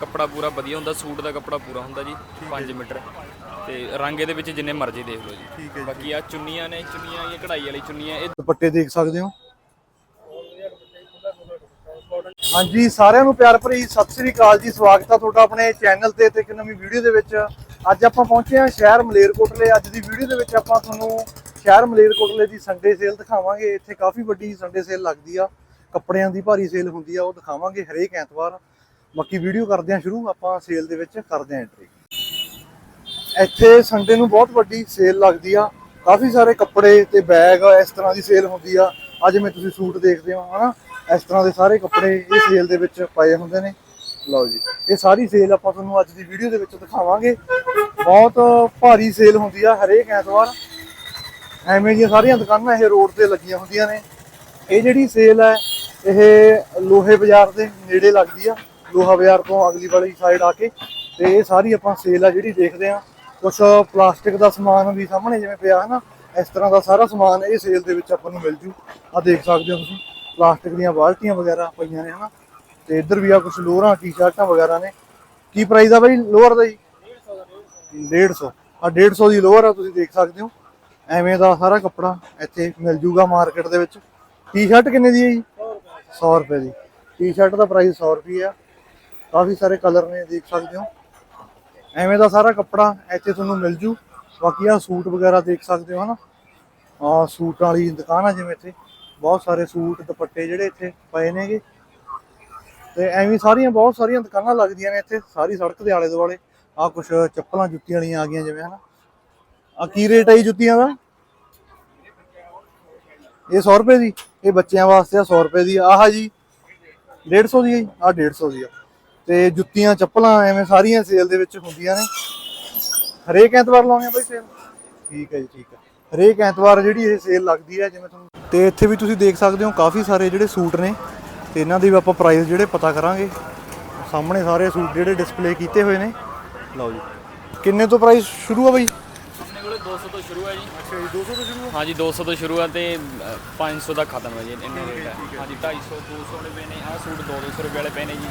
ਕੱਪੜਾ ਪੂਰਾ ਵਧੀਆ ਹੁੰਦਾ ਸੂਟ ਦਾ ਕੱਪੜਾ ਪੂਰਾ ਹੁੰਦਾ ਜੀ 5 ਮੀਟਰ। ਤੇ ਰੰਗ ਇਹਦੇ ਵਿੱਚ ਜਿੰਨੇ ਮਰਜ਼ੀ ਦੇਖ ਲਓ ਜੀ। ਬਾਕੀ ਆ ਚੁੰਨੀਆਂ ਨੇ ਚੁੰਨੀਆਂ ਇਹ ਕਢਾਈ ਵਾਲੀ ਚੁੰਨੀਆਂ ਇਹ ਦੁਪੱਟੇ ਦੇਖ ਸਕਦੇ ਹੋ? ਹਾਂਜੀ ਸਾਰਿਆਂ ਨੂੰ ਪਿਆਰ ਭਰੀ ਸਤਿ ਸ੍ਰੀ ਅਕਾਲ ਜੀ। ਸਵਾਗਤ ਹੈ ਤੁਹਾਡਾ ਆਪਣੇ ਚੈਨਲ ਤੇ ਤੇ ਇੱਕ ਨਵੀਂ ਵੀਡੀਓ ਦੇ ਵਿੱਚ। ਅੱਜ ਆਪਾਂ ਪਹੁੰਚੇ ਹਾਂ ਸ਼ਹਿਰ ਮਲੇਰਕੋਟਲੇ। ਅੱਜ ਦੀ ਵੀਡੀਓ ਦੇ ਵਿੱਚ ਆਪਾਂ ਤੁਹਾਨੂੰ ਸ਼ਹਿਰ ਮਲੇਰਕੋਟਲੇ ਦੀ ਸੰਡੇ ਸੇਲ ਦਿਖਾਵਾਂਗੇ। ਇੱਥੇ ਕਾਫੀ ਵੱਡੀ ਸੰਡੇ ਸੇਲ ਲੱਗਦੀ ਆ। ਕੱਪੜਿਆਂ ਦੀ ਭਾਰੀ ਸੇਲ ਹੁੰਦੀ ਆ ਉਹ ਦਿਖਾਵਾਂਗੇ ਹਰੇਕ ਐਤਵਾਰ। ਬਾਕੀ ਵੀਡੀਓ ਕਰਦੇ ਹਾਂ ਸ਼ੁਰੂ, ਆਪਾਂ ਸੇਲ ਦੇ ਵਿੱਚ ਕਰਦੇ ਹਾਂ ਐਂਟਰੀ ਇੱਥੇ ਸੰਡੇ ਨੂੰ ਬਹੁਤ ਵੱਡੀ ਸੇਲ ਲੱਗਦੀ ਆ। ਕਾਫੀ ਸਾਰੇ ਕੱਪੜੇ ਤੇ ਬੈਗ ਇਸ ਤਰ੍ਹਾਂ ਦੀ ਸੇਲ ਹੁੰਦੀ ਆ। ਅੱਜ ਮੈਂ ਤੁਸੀਂ ਸੂਟ ਦੇਖਦੇ ਹੋ, ਹਨਾ? ਇਸ ਤਰ੍ਹਾਂ ਦੇ ਸਾਰੇ ਕੱਪੜੇ ਇਹ ਸੇਲ ਦੇ ਵਿੱਚ ਪਏ ਹੁੰਦੇ ਨੇ। ਲਓ ਜੀ, ਇਹ ਸਾਰੀ ਸੇਲ ਆਪਾਂ ਤੁਹਾਨੂੰ ਅੱਜ ਦੀ ਵੀਡੀਓ ਦੇ ਵਿੱਚ ਦਿਖਾਵਾਂਗੇ। ਬਹੁਤ ਭਾਰੀ ਸੇਲ ਹੁੰਦੀ ਆ ਹਰੇਕ ਐਤਵਾਰ। ਐਵੇਂ ਦੀਆਂ ਸਾਰੀਆਂ ਦੁਕਾਨਾਂ ਇਹ ਰੋਡ ਤੇ ਲੱਗੀਆਂ ਹੁੰਦੀਆਂ ਨੇ। ਇਹ ਜਿਹੜੀ ਸੇਲ ਹੈ ਇਹ ਲੋਹੇ ਬਾਜ਼ਾਰ ਦੇ ਨੇੜੇ ਲੱਗਦੀ ਆ। ਲੋਹਾ ਬਾਜ਼ਾਰ ਤੋਂ ਅਗਲੀ ਵਾਲੀ ਸਾਈਡ ਆ ਕੇ ਤੇ ਇਹ ਸਾਰੀ ਆਪਾਂ ਸੇਲ ਆ ਜਿਹੜੀ ਦੇਖਦੇ ਆ ਕੁਝ ਪਲਾਸਟਿਕ ਦਾ ਸਮਾਨ ਵੀ ਸਾਹਮਣੇ ਜਿਵੇਂ ਪਿਆ ਹੈ ਨਾ ਇਸ ਤਰ੍ਹਾਂ ਦਾ ਸਾਰਾ ਸਮਾਨ ਇਹ ਸੇਲ ਦੇ ਵਿੱਚ ਆਪਾਂ ਨੂੰ ਮਿਲ ਜੂ। ਆ ਦੇਖ ਸਕਦੇ ਹੋ ਤੁਸੀਂ ਪਲਾਸਟਿਕ ਦੀਆਂ ਬਾਲਟੀਆਂ ਵਗੈਰਾ ਪਈਆਂ ਨੇ ਹਨਾ। ਤੇ ਇੱਧਰ ਵੀ ਆ ਕੁਝ ਲੋਅਰਾਂ ਟੀ-ਸ਼ਰਟਾਂ ਵਗੈਰਾ ਨੇ। ਕੀ ਪ੍ਰਾਈਸ ਆ ਬਾਈ ਲੋਅਰ ਦਾ ਜੀ? 150 ਆ 150 ਦੀ ਲੋਅਰ ਆ, ਤੁਸੀਂ ਦੇਖ ਸਕਦੇ ਹੋ। ਐਵੇਂ ਦਾ ਸਾਰਾ ਕੱਪੜਾ ਇੱਥੇ ਮਿਲ ਜੂਗਾ ਮਾਰਕੀਟ ਦੇ ਵਿੱਚ। ਟੀ-ਸ਼ਰਟ ਕਿੰਨੇ ਦੀ ਹੈ ਜੀ? 100 ਰੁਪਏ ਦੀ। ਟੀ-ਸ਼ਰਟ ਦਾ ਪ੍ਰਾਈਸ 100 ਰੁਪਏ ਆ। ਕਾਫੀ ਸਾਰੇ ਕਲਰ ਨੇ, ਦੇਖ ਸਕਦੇ ਹੋ। ਐਵੇਂ ਦਾ ਸਾਰਾ ਕੱਪੜਾ ਇੱਥੇ ਤੁਹਾਨੂੰ ਮਿਲ ਜੂ। ਬਾਕੀ ਆ ਸੂਟ ਵਗੈਰਾ ਦੇਖ ਸਕਦੇ ਹੋ ਹਨਾ। ਆ ਸੂਟ ਵਾਲੀ ਦੁਕਾਨ ਆ ਜਿਵੇਂ ਇੱਥੇ। ਬਹੁਤ ਸਾਰੇ ਸੂਟ, ਦੁਪੱਟੇ ਜਿਹੜੇ ਇੱਥੇ ਪਏ ਨੇਗੇ। ਤੇ ਐਵੇਂ ਸਾਰੀਆਂ, ਬਹੁਤ ਸਾਰੀਆਂ ਦੁਕਾਨਾਂ ਲੱਗਦੀਆਂ ਨੇ ਇੱਥੇ। ਸਾਰੀ ਸੜਕ ਦੇ ਆਲੇ ਦੁਆਲੇ ਆ ਕੁਝ ਚੱਪਲਾਂ, ਜੁੱਤੀਆਂ ਵਾਲੀਆਂ ਆ ਗਈਆਂ ਜਿਵੇਂ ਹਨਾ। ਆ ਕੀ ਰੇਟ ਹੈ ਜੀ ਜੁੱਤੀਆਂ ਦਾ? ਇਹ 100 ਰੁਪਏ ਦੀ। ਇਹ ਬੱਚਿਆਂ ਵਾਸਤੇ ਆ 100 ਰੁਪਏ ਦੀ। ਆਹ ਜੀ 150 ਦੀ ਹੈ ਜੀ। ਆ 150 ਦੀ ਆ। ਤੇ ਜੁੱਤੀਆਂ ਚੱਪਲਾਂ ਐਵੇਂ ਸਾਰੀਆਂ ਸੇਲ ਦੇ ਵਿੱਚ ਹੁੰਦੀਆਂ ਨੇ। ਹਰੇਕ ਐਤਵਾਰ ਲਾਉਂਦੇ ਆ ਬਈ ਸੇਲ ਠੀਕ ਹੈ ਜੀ ਠੀਕ ਹੈ। ਹਰੇਕ ਐਤਵਾਰ ਜਿਹੜੀ ਇਹ ਸੇਲ ਲੱਗਦੀ ਹੈ ਜਿਵੇਂ ਤੁਹਾਨੂੰ ਤੇ ਇੱਥੇ ਵੀ ਤੁਸੀਂ ਦੇਖ ਸਕਦੇ ਹੋ ਕਾਫੀ ਸਾਰੇ ਜਿਹੜੇ ਸੂਟ ਨੇ। ਤੇ ਇਹਨਾਂ ਦੇ ਵੀ ਆਪਾਂ ਪ੍ਰਾਈਸ ਜਿਹੜੇ ਪਤਾ ਕਰਾਂਗੇ। ਸਾਹਮਣੇ ਸਾਰੇ ਸੂਟ ਜਿਹੜੇ ਡਿਸਪਲੇ ਕੀਤੇ ਹੋਏ ਨੇ। ਲਓ ਜੀ। ਕਿੰਨੇ ਤੋਂ ਪ੍ਰਾਈਸ ਸ਼ੁਰੂ ਆ ਬਈ? ਆਪਣੇ ਕੋਲੇ 200 ਤੋਂ ਸ਼ੁਰੂ ਹੈ ਜੀ। ਅੱਛਾ ਜੀ 200 ਤੋਂ ਸ਼ੁਰੂ ਹਾਂਜੀ 200 ਤੋਂ ਸ਼ੁਰੂ ਹੈ ਤੇ ਅ, 500 ਦਾ ਖਤਮ ਹੈ ਜੀ ਇੰਨੇ ਰੇਟ ਹੈ ਹਾਂਜੀ 250 200 ਵਾਲੇ ਪਏ ਨੇ। ਆਹ ਸੂਟ 200 ਰੁਪਏ ਵਾਲੇ ਪਏ ਨੇ ਜੀ।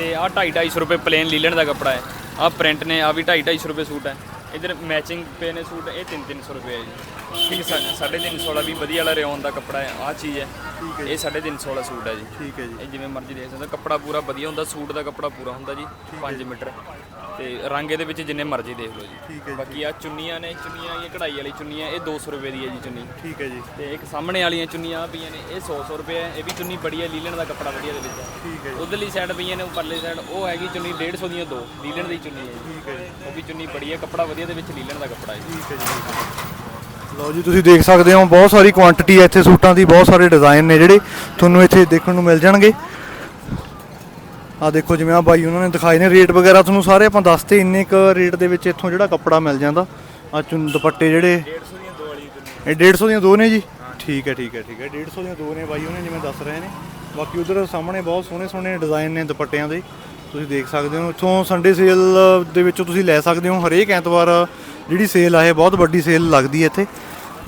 ਤੇ ਆਹ 250 250 ਰੁਪਏ ਪਲੇਨ ਲੀਲਣ ਦਾ ਕੱਪੜਾ ਹੈ। ਆਹ ਪ੍ਰਿੰਟ ਨੇ ਆ ਵੀ 250 250 ਰੁਪਏ ਸੂਟ ਹੈ। ਇਧਰ ਮੈਚਿੰਗ ਪਏ ਨੇ ਸੂਟ, ਇਹ 3 300 ਰੁਪਏ ਹੈ ਜੀ। ਠੀਕ ਹੈ 350 ਵਾਲਾ ਵੀ ਵਧੀਆ ਵਾਲਾ ਰਿਓਨ ਦਾ ਕੱਪੜਾ ਹੈ ਆਹ ਚੀਜ਼ ਹੈ ਇਹ 350 ਵਾਲਾ ਸੂਟ ਹੈ ਜੀ ਠੀਕ ਹੈ ਜੀ ਇਹ ਜਿਵੇਂ ਮਰਜ਼ੀ ਦੇਖ ਸਕਦੇ ਹੋ ਕੱਪੜਾ ਪੂਰਾ ਵਧੀਆ ਹੁੰਦਾ ਸੂਟ ਦਾ ਕੱਪੜਾ ਪੂਰਾ ਹੁੰਦਾ ਜੀ 5 ਮੀਟਰ ਤੇ ਰੰਗ ਇਹਦੇ ਵਿੱਚ ਜਿੰਨੇ ਮਰਜ਼ੀ ਦੇਖ ਲਓ ਜੀ ਠੀਕ ਹੈ ਜੀ ਬਾਕੀ ਆ ਚੁੰਨੀਆਂ ਨੇ ਚੁੰਨੀਆਂ ਇਹ ਕਢਾਈ ਵਾਲੀ ਚੁੰਨੀਆਂ ਇਹ 200 ਰੁਪਏ ਦੀ ਹੈ ਜੀ ਚੁੰਨੀ ਠੀਕ ਹੈ ਜੀ ਤੇ ਇੱਕ ਸਾਹਮਣੇ ਵਾਲੀਆਂ ਚੁੰਨੀਆਂ ਪਈਆਂ ਨੇ ਇਹ 100 100 ਰੁਪਏ ਹੈ ਇਹ ਵੀ ਚੁੰਨੀ ਬੜੀ ਹੈ ਲੀਲਣ ਦਾ ਕੱਪੜਾ ਵਧੀਆ ਦੇ ਵਿੱਚ ਠੀਕ ਹੈ ਉਧਰਲੀ ਸਾਈਡ ਪਈਆਂ ਨੇ ਉੱਪਰਲੀ ਸਾਈਡ ਉਹ ਹੈਗੀ ਚੁੰਨੀ 150 ਦੀਆਂ ਦੋ ਲੀਲਣ ਦੀ ਚੁੰਨੀ ਹੈ ਜੀ ਠੀਕ ਹੈ ਜੀ ਉਹ ਵੀ ਚੁੰਨੀ ਬੜੀ ਹੈ ਕੱਪੜਾ ਵਧੀਆ ਦੇ ਵਿੱਚ ਲੀਲਣ ਦਾ ਕੱਪੜਾ ਹੈ ਠੀਕ ਹੈ ਜੀ ਲਓ ਜੀ, ਤੁਸੀਂ ਦੇਖ ਸਕਦੇ ਹੋ, ਬਹੁਤ ਸਾਰੀ ਕੁਆਂਟੀਟੀ ਹੈ ਇੱਥੇ ਸੂਟਾਂ ਦੀ, ਬਹੁਤ ਸਾਰੇ ਡਿਜ਼ਾਈਨ ਨੇ ਜਿਹੜੇ ਤੁਹਾਨੂੰ ਇੱਥੇ ਦੇਖਣ ਨੂੰ ਮਿਲ ਜਾਣਗੇ। ਆ ਦੇਖੋ ਜਿਵੇਂ ਆ ਬਾਈ ਉਹਨਾਂ ਨੇ ਦਿਖਾਏ ਨੇ ਰੇਟ ਵਗੈਰਾ ਤੁਹਾਨੂੰ ਸਾਰੇ ਆਪਾਂ ਦੱਸਤੇ, ਇੰਨੇ ਕ ਰੇਟ ਦੇ ਵਿੱਚ ਇੱਥੋਂ ਜਿਹੜਾ ਕੱਪੜਾ ਮਿਲ ਜਾਂਦਾ। ਆ ਚੁੰਨ ਦੁਪੱਟੇ ਜਿਹੜੇ 150 ਦੀਆਂ ਦੋ ਵਾਲੀ ਇਹ 150 ਦੀਆਂ ਦੋ ਨੇ ਜੀ। ਠੀਕ ਹੈ ਠੀਕ ਹੈ ਠੀਕ ਹੈ 150 ਦੀਆਂ ਦੋ ਨੇ ਬਾਈ, ਉਹਨੇ ਜਿਵੇਂ ਦੱਸ ਰਹੇ ਨੇ। ਬਾਕੀ ਉਧਰ ਸਾਹਮਣੇ ਬਹੁਤ ਸੋਹਣੇ ਸੋਹਣੇ ਡਿਜ਼ਾਈਨ ਨੇ ਦੁਪੱਟਿਆਂ ਦੇ। ਤੁਸੀਂ ਦੇਖ ਸਕਦੇ ਹੋ, ਇੱਥੋਂ ਸੰਡੇ ਸੇਲ ਦੇ ਵਿੱਚੋਂ ਤੁਸੀਂ ਲੈ ਸਕਦੇ ਹੋ, ਹਰੇਕ ਐਤਵਾਰ ਜਿਹੜੀ ਸੇਲ ਆ, ਇਹ ਬਹੁਤ ਵੱਡੀ ਸੇਲ ਲੱਗਦੀ ਹੈ ਇੱਥੇ।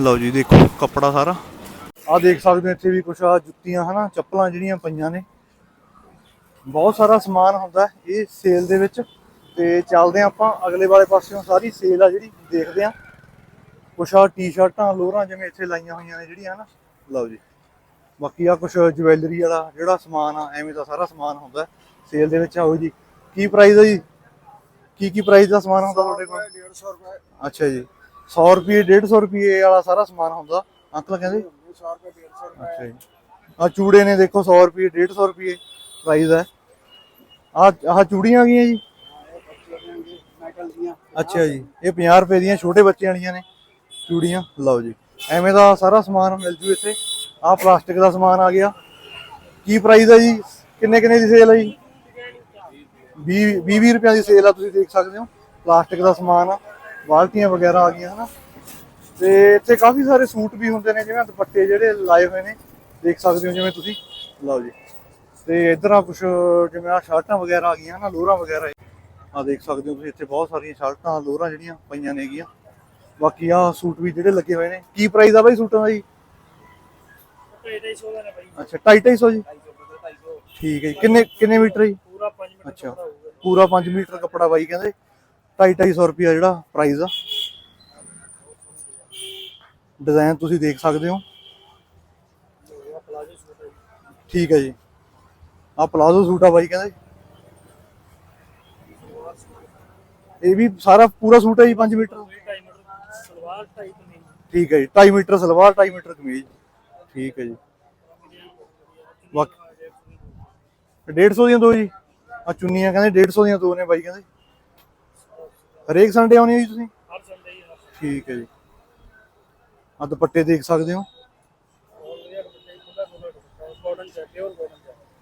ਲਓ ਜੀ, ਦੇਖੋ, ਕੱਪੜਾ ਸਾਰਾ। ਆ ਦੇਖ ਸਕਦੇ ਹੋ ਇੱਥੇ ਵੀ ਕੁਛ ਆ ਜੁੱਤੀਆਂ, ਹਨਾ, ਚੱਪਲਾਂ ਜਿਹੜੀਆਂ ਪਈਆਂ ਨੇ। ਬਹੁਤ ਸਾਰਾ ਸਮਾਨ ਹੁੰਦਾ ਇਹ ਸੇਲ ਦੇ ਵਿੱਚ। ਤੇ ਚੱਲਦੇ ਹਾਂ ਆਪਾਂ ਅਗਲੇ ਵਾਲੇ ਪਾਸਿਓਂ। ਸਾਰੀ ਸੇਲ ਆ ਜਿਹੜੀ, ਦੇਖਦੇ ਹਾਂ। ਕੁਛ ਆ ਟੀ-ਸ਼ਰਟਾਂ ਲੋਰਾਂ ਜਿਵੇਂ ਇੱਥੇ ਲਾਈਆਂ ਹੋਈਆਂ ਨੇ ਜਿਹੜੀਆਂ ਨਾ ਲਓ ਜੀ। ਬਾਕੀ ਆ ਕੁਛ ਜਵੈਲਰੀ ਵਾਲਾ ਜਿਹੜਾ ਸਮਾਨ ਆ, ਐਵੇਂ ਦਾ ਸਾਰਾ ਸਮਾਨ ਹੁੰਦਾ ਸੇਲ ਦੇ ਵਿੱਚ। ਆਓ ਜੀ, ਕੀ ਪ੍ਰਾਈਸ ਹੈ ਜੀ? ਕੀ ਕੀ ਪ੍ਰਾਈਸ ਦਾ ਸਮਾਨ ਹੁੰਦਾ ਤੁਹਾਡੇ ਕੋਲ? 150 ਰੁਪਏ ਅੱਛਾ ਜੀ। 100 ਰੁਪਏ 150 ਰੁਪਏ ਵਾਲਾ ਸਾਰਾ ਸਮਾਨ ਹੁੰਦਾ ਅੰਕਲ ਕਹਿੰਦੇ 100 ਰੁਪਏ 150 ਰੁਪਏ। ਅੱਛਾ ਜੀ। ਆ ਚੂੜੇ ਨੇ ਦੇਖੋ 100 ਰੁਪਏ 150 ਰੁਪਏ ਪ੍ਰਾਈਸ ਹੈ। ਆ ਆਹ ਚੂੜੀਆਂ ਆ ਗਈਆਂ ਜੀ? ਅੱਛਾ ਜੀ। ਇਹ 50 ਰੁਪਏ ਦੀਆਂ ਛੋਟੇ ਬੱਚਿਆਂ ਵਾਲੀਆਂ ਨੇ ਚੂੜੀਆਂ। ਲਓ ਜੀ। ਐਵੇਂ ਦਾ ਸਾਰਾ ਸਮਾਨ ਮਿਲ ਜੂ ਇੱਥੇ। ਆਹ ਪਲਾਸਟਿਕ ਦਾ ਸਮਾਨ ਆ ਗਿਆ। ਕੀ ਪ੍ਰਾਈਸ ਹੈ ਜੀ? ਕਿੰਨੇ ਕਿੰਨੇ ਦੀ ਸੇਲ ਹੈ ਜੀ? 20 20 ਰੁਪਏ ਦੀ ਸੇਲ ਆ ਤੁਸੀਂ ਦੇਖ ਸਕਦੇ ਹੋ। ਪਲਾਸਟਿਕ ਦਾ ਸਮਾਨ ਆ ਬਾਲਟੀਆਂ ਵਗੈਰਾ ਆ ਗਈਆਂ ਹਨਾ। ਤੇ ਇੱਥੇ ਕਾਫੀ ਸਾਰੇ ਸੂਟ ਵੀ ਹੁੰਦੇ ਨੇ ਜਿਵੇਂ ਦੁਪੱਟੇ ਜਿਹੜੇ ਲਾਏ ਹੋਏ ਨੇ। ਦੇਖ ਸਕਦੇ ਹੋ ਜਿਵੇਂ ਤੁਸੀਂ। ਲਓ ਜੀ। ਤੇ ਇਧਰ ਆ ਕੁਝ ਜਿਵੇਂ ਆ ਸ਼ਰਟਾਂ ਵਗੈਰਾ ਆ ਗਈਆਂ ਨਾ ਲੋਅਰਾਂ ਵਗੈਰਾ। ਆ ਦੇਖ ਸਕਦੇ ਹੋ ਤੁਸੀਂ ਇੱਥੇ ਬਹੁਤ ਸਾਰੀਆਂ ਸ਼ਰਟਾਂ ਲੋਅਰਾਂ ਜਿਹੜੀਆਂ ਪਈਆਂ ਨੇਗੀਆਂ ਬਾਕੀ ਆ ਸੂਟ ਵੀ ਜਿਹੜੇ ਲੱਗੇ ਹੋਏ ਨੇ। ਕੀ ਪ੍ਰਾਈਸ ਆ ਬਾਈ ਸੂਟਾਂ ਦਾ ਜੀ? 250 ਦਾ ਨੇ ਭਾਈ ਅੱਛਾ 250 ਜੀ? 250 ਠੀਕ ਹੈ ਕਿੰਨੇ ਕਿੰਨੇ ਮੀਟਰ ਜੀ? ਪੂਰਾ 5 ਮਿੰਟ ਅੱਛਾ। ਪੂਰਾ 5 ਮੀਟਰ ਕੱਪੜਾ ਬਾਈ ਕਹਿੰਦੇ 2.5 ਰੁਪਿਆ ਜਿਹੜਾ ਪ੍ਰਾਈਸ ਆ। ਡਿਜ਼ਾਈਨ ਤੁਸੀਂ ਦੇਖ ਸਕਦੇ ਹੋ। ਪਲਾਜੋ ਸੂਟ ਹੈ ਜੀ। ਠੀਕ ਹੈ ਜੀ। ਆ ਪਲਾਜ਼ੋ ਸੂਟ ਆ ਬਾਈ ਕਹਿੰਦੇ। ਇਹ ਵੀ ਸਾਰਾ ਪੂਰਾ ਸੂਟ ਹੈ ਜੀ 5 ਮੀਟਰ? ਮੀਟਰ ਸਲਵਾਰ ਢਾਈ ਕਮੀਜ਼। ਠੀਕ ਹੈ ਜੀ 2.5 ਮੀਟਰ ਸਲਵਾਰ 2.5 ਮੀਟਰ ਕਮੀਜ਼। ਠੀਕ ਹੈ ਜੀ। ਬਾਕੀ 150 ਦੀਆਂ ਦੋ ਜੀ। ਆ ਚੁੰਨੀਆਂ ਕਹਿੰਦੇ 150 ਦੀਆਂ ਦੋ ਨੇ ਬਾਈ ਕਹਿੰਦੇ। ਹਰੇਕ ਸੰਡੇ ਆਉਣੀ ਹੈ ਜੀ ਤੁਸੀਂ? ਹਰ ਸੰਡੇ ਹੀ ਠੀਕ ਹੈ ਜੀ। ਆ ਦੁਪੱਟੇ ਦੇਖ ਸਕਦੇ ਹੋ।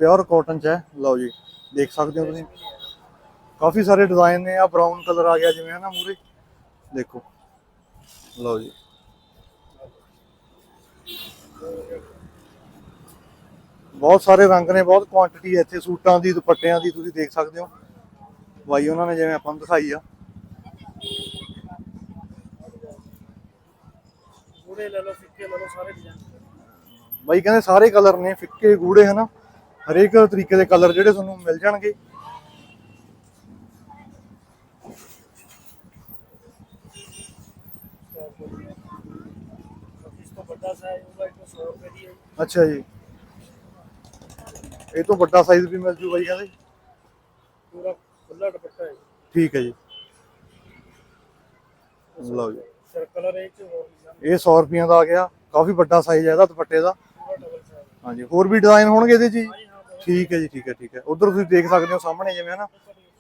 ਪਿਓਰ ਕਾਟਨ ਚ ਹੈ। ਲਓ ਜੀ ਦੇਖ ਸਕਦੇ ਹੋ ਤੁਸੀਂ। ਕਾਫੀ ਸਾਰੇ ਡਿਜ਼ਾਈਨ ਨੇ ਆ ਬਰਾਊਨ ਕਲਰ ਆ ਗਿਆ ਜਿਵੇਂ ਹਨਾ ਮੂਰੇ। ਦੇਖੋ। ਲਓ ਜੀ। ਬਹੁਤ ਸਾਰੇ ਰੰਗ ਨੇ ਬਹੁਤ ਕੁਆਂਟੀਟੀ ਹੈ ਇੱਥੇ ਸੂਟਾਂ ਦੀ ਦੁਪੱਟਿਆਂ ਦੀ ਤੁਸੀਂ ਦੇਖ ਸਕਦੇ ਹੋ। ਬਾਈ ਉਹਨਾਂ ਨੇ ਜਿਵੇਂ ਆਪਾਂ ਨੂੰ ਦਿਖਾਈ ਆ। ਗੂੜੇ ਲੈ ਲਓ ਫਿੱਕੇ ਲੈ ਲਓ ਸਾਰੇ ਡਿਜ਼ਾਈਨ ਬਾਈ ਕਹਿੰਦੇ ਸਾਰੇ ਕਲਰ ਨੇ ਫਿੱਕੇ ਗੂੜੇ ਹਨਾ? ਹਰੇਕ ਤਰੀਕੇ ਦੇ ਕਲਰ ਜਿਹੜੇ ਤੁਹਾਨੂੰ ਮਿਲ ਜਾਣਗੇ। ਇਸ ਤੋਂ ਵੱਡਾ ਸਾਈਜ਼ ਹੋਊਗਾ ਇਹ 100 ਰੁਪਏ ਦੀ ਹੈ। ਜੀ। ਅੱਛਾ ਜੀ। ਇਹ ਤੋਂ ਵੱਡਾ ਸਾਈਜ਼ ਵੀ ਮਿਲ ਜੂ ਬਾਈ ਕਹਿੰਦੇ। ਪੂਰਾ ਖੁੱਲਾ ਦੁਪੱਟਾ ਹੈ। ਠੀਕ ਹੈ ਜੀ। ਲਓ ਜੀ। ਸਰ ਕਲਰ ਇਹ ਚ ਹੋਰ ਡਿਜ਼ਾਈਨ ਇਹ 100 ਰੁਪਈਆਂ ਦਾ ਆ ਗਿਆ। ਕਾਫੀ ਵੱਡਾ ਸਾਈਜ਼ ਹੈ ਇਹਦਾ ਦੁਪੱਟੇ ਦਾ। ਹਾਂਜੀ ਹੋਰ ਵੀ ਡਿਜ਼ਾਈਨ ਹੋਣਗੇ ਇਹਦੇ ਜੀ? ਠੀਕ ਹੈ ਜੀ ਠੀਕ ਹੈ ਠੀਕ ਹੈ। ਉਧਰ ਤੁਸੀਂ ਦੇਖ ਸਕਦੇ ਹੋ ਸਾਹਮਣੇ ਜਿਵੇਂ ਹਨਾ।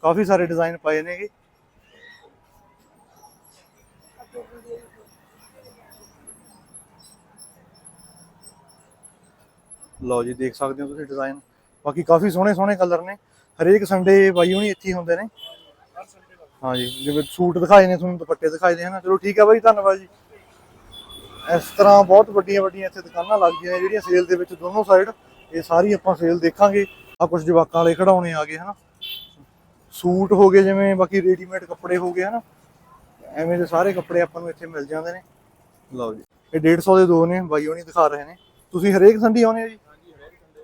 ਕਾਫੀ ਸਾਰੇ ਡਿਜ਼ਾਈਨ ਪਏ ਨੇਗੇ। ਲਓ ਜੀ ਦੇਖ ਸਕਦੇ ਹੋ ਤੁਸੀਂ ਡਿਜ਼ਾਈਨ ਬਾਕੀ ਕਾਫੀ ਸੋਹਣੇ ਸੋਹਣੇ ਕਲਰ ਨੇ। ਹਰੇਕ ਸੰਡੇ ਬਾਈ ਹੁਣੀ ਇੱਥੇ ਹੀ ਹੁੰਦੇ ਨੇ। ਹਾਂਜੀ ਜਿਵੇਂ ਸੂਟ ਦਿਖਾਏ ਨੇ, ਤੁਹਾਨੂੰ ਦੁਪੱਟੇ ਦਿਖਾਏ ਨੇ ਹਨਾ ਚਲੋ ਠੀਕ ਹੈ ਬਾਈ, ਧੰਨਵਾਦ ਜੀ। ਇਸ ਤਰ੍ਹਾਂ ਬਹੁਤ ਵੱਡੀਆਂ ਵੱਡੀਆਂ ਇੱਥੇ ਦੁਕਾਨਾਂ ਲੱਗਦੀਆਂ ਨੇ, ਜਿਹੜੀਆਂ ਸੇਲ ਦੇ ਵਿੱਚ ਦੋਨੋਂ ਸਾਈਡ ਇਹ ਸਾਰੀ ਆਪਾਂ ਸੇਲ ਦੇਖਾਂਗੇ। ਆ ਕੁਝ ਜਵਾਕਾਂ ਵਾਲੇ ਖਿਡੌਣੇ ਆ ਗਏ ਹਨਾ ਸੂਟ ਹੋ ਗਏ, ਜਿਵੇਂ ਬਾਕੀ ਰੈਡੀਮੇਡ ਕੱਪੜੇ ਹੋ ਗਏ ਹਨਾ ਐਵੇਂ ਦੇ ਸਾਰੇ ਕੱਪੜੇ ਆਪਾਂ ਨੂੰ ਇੱਥੇ ਮਿਲ ਜਾਂਦੇ ਨੇ। ਲਓ ਜੀ, ਇਹ 150 ਦੇ ਦੋ ਨੇ, ਬਾਈ ਹੋਣੀ ਦਿਖਾ ਰਹੇ ਨੇ। ਤੁਸੀਂ ਹਰੇਕ ਸੰਡੀ ਆਉਨੇ ਹੋ ਜੀ?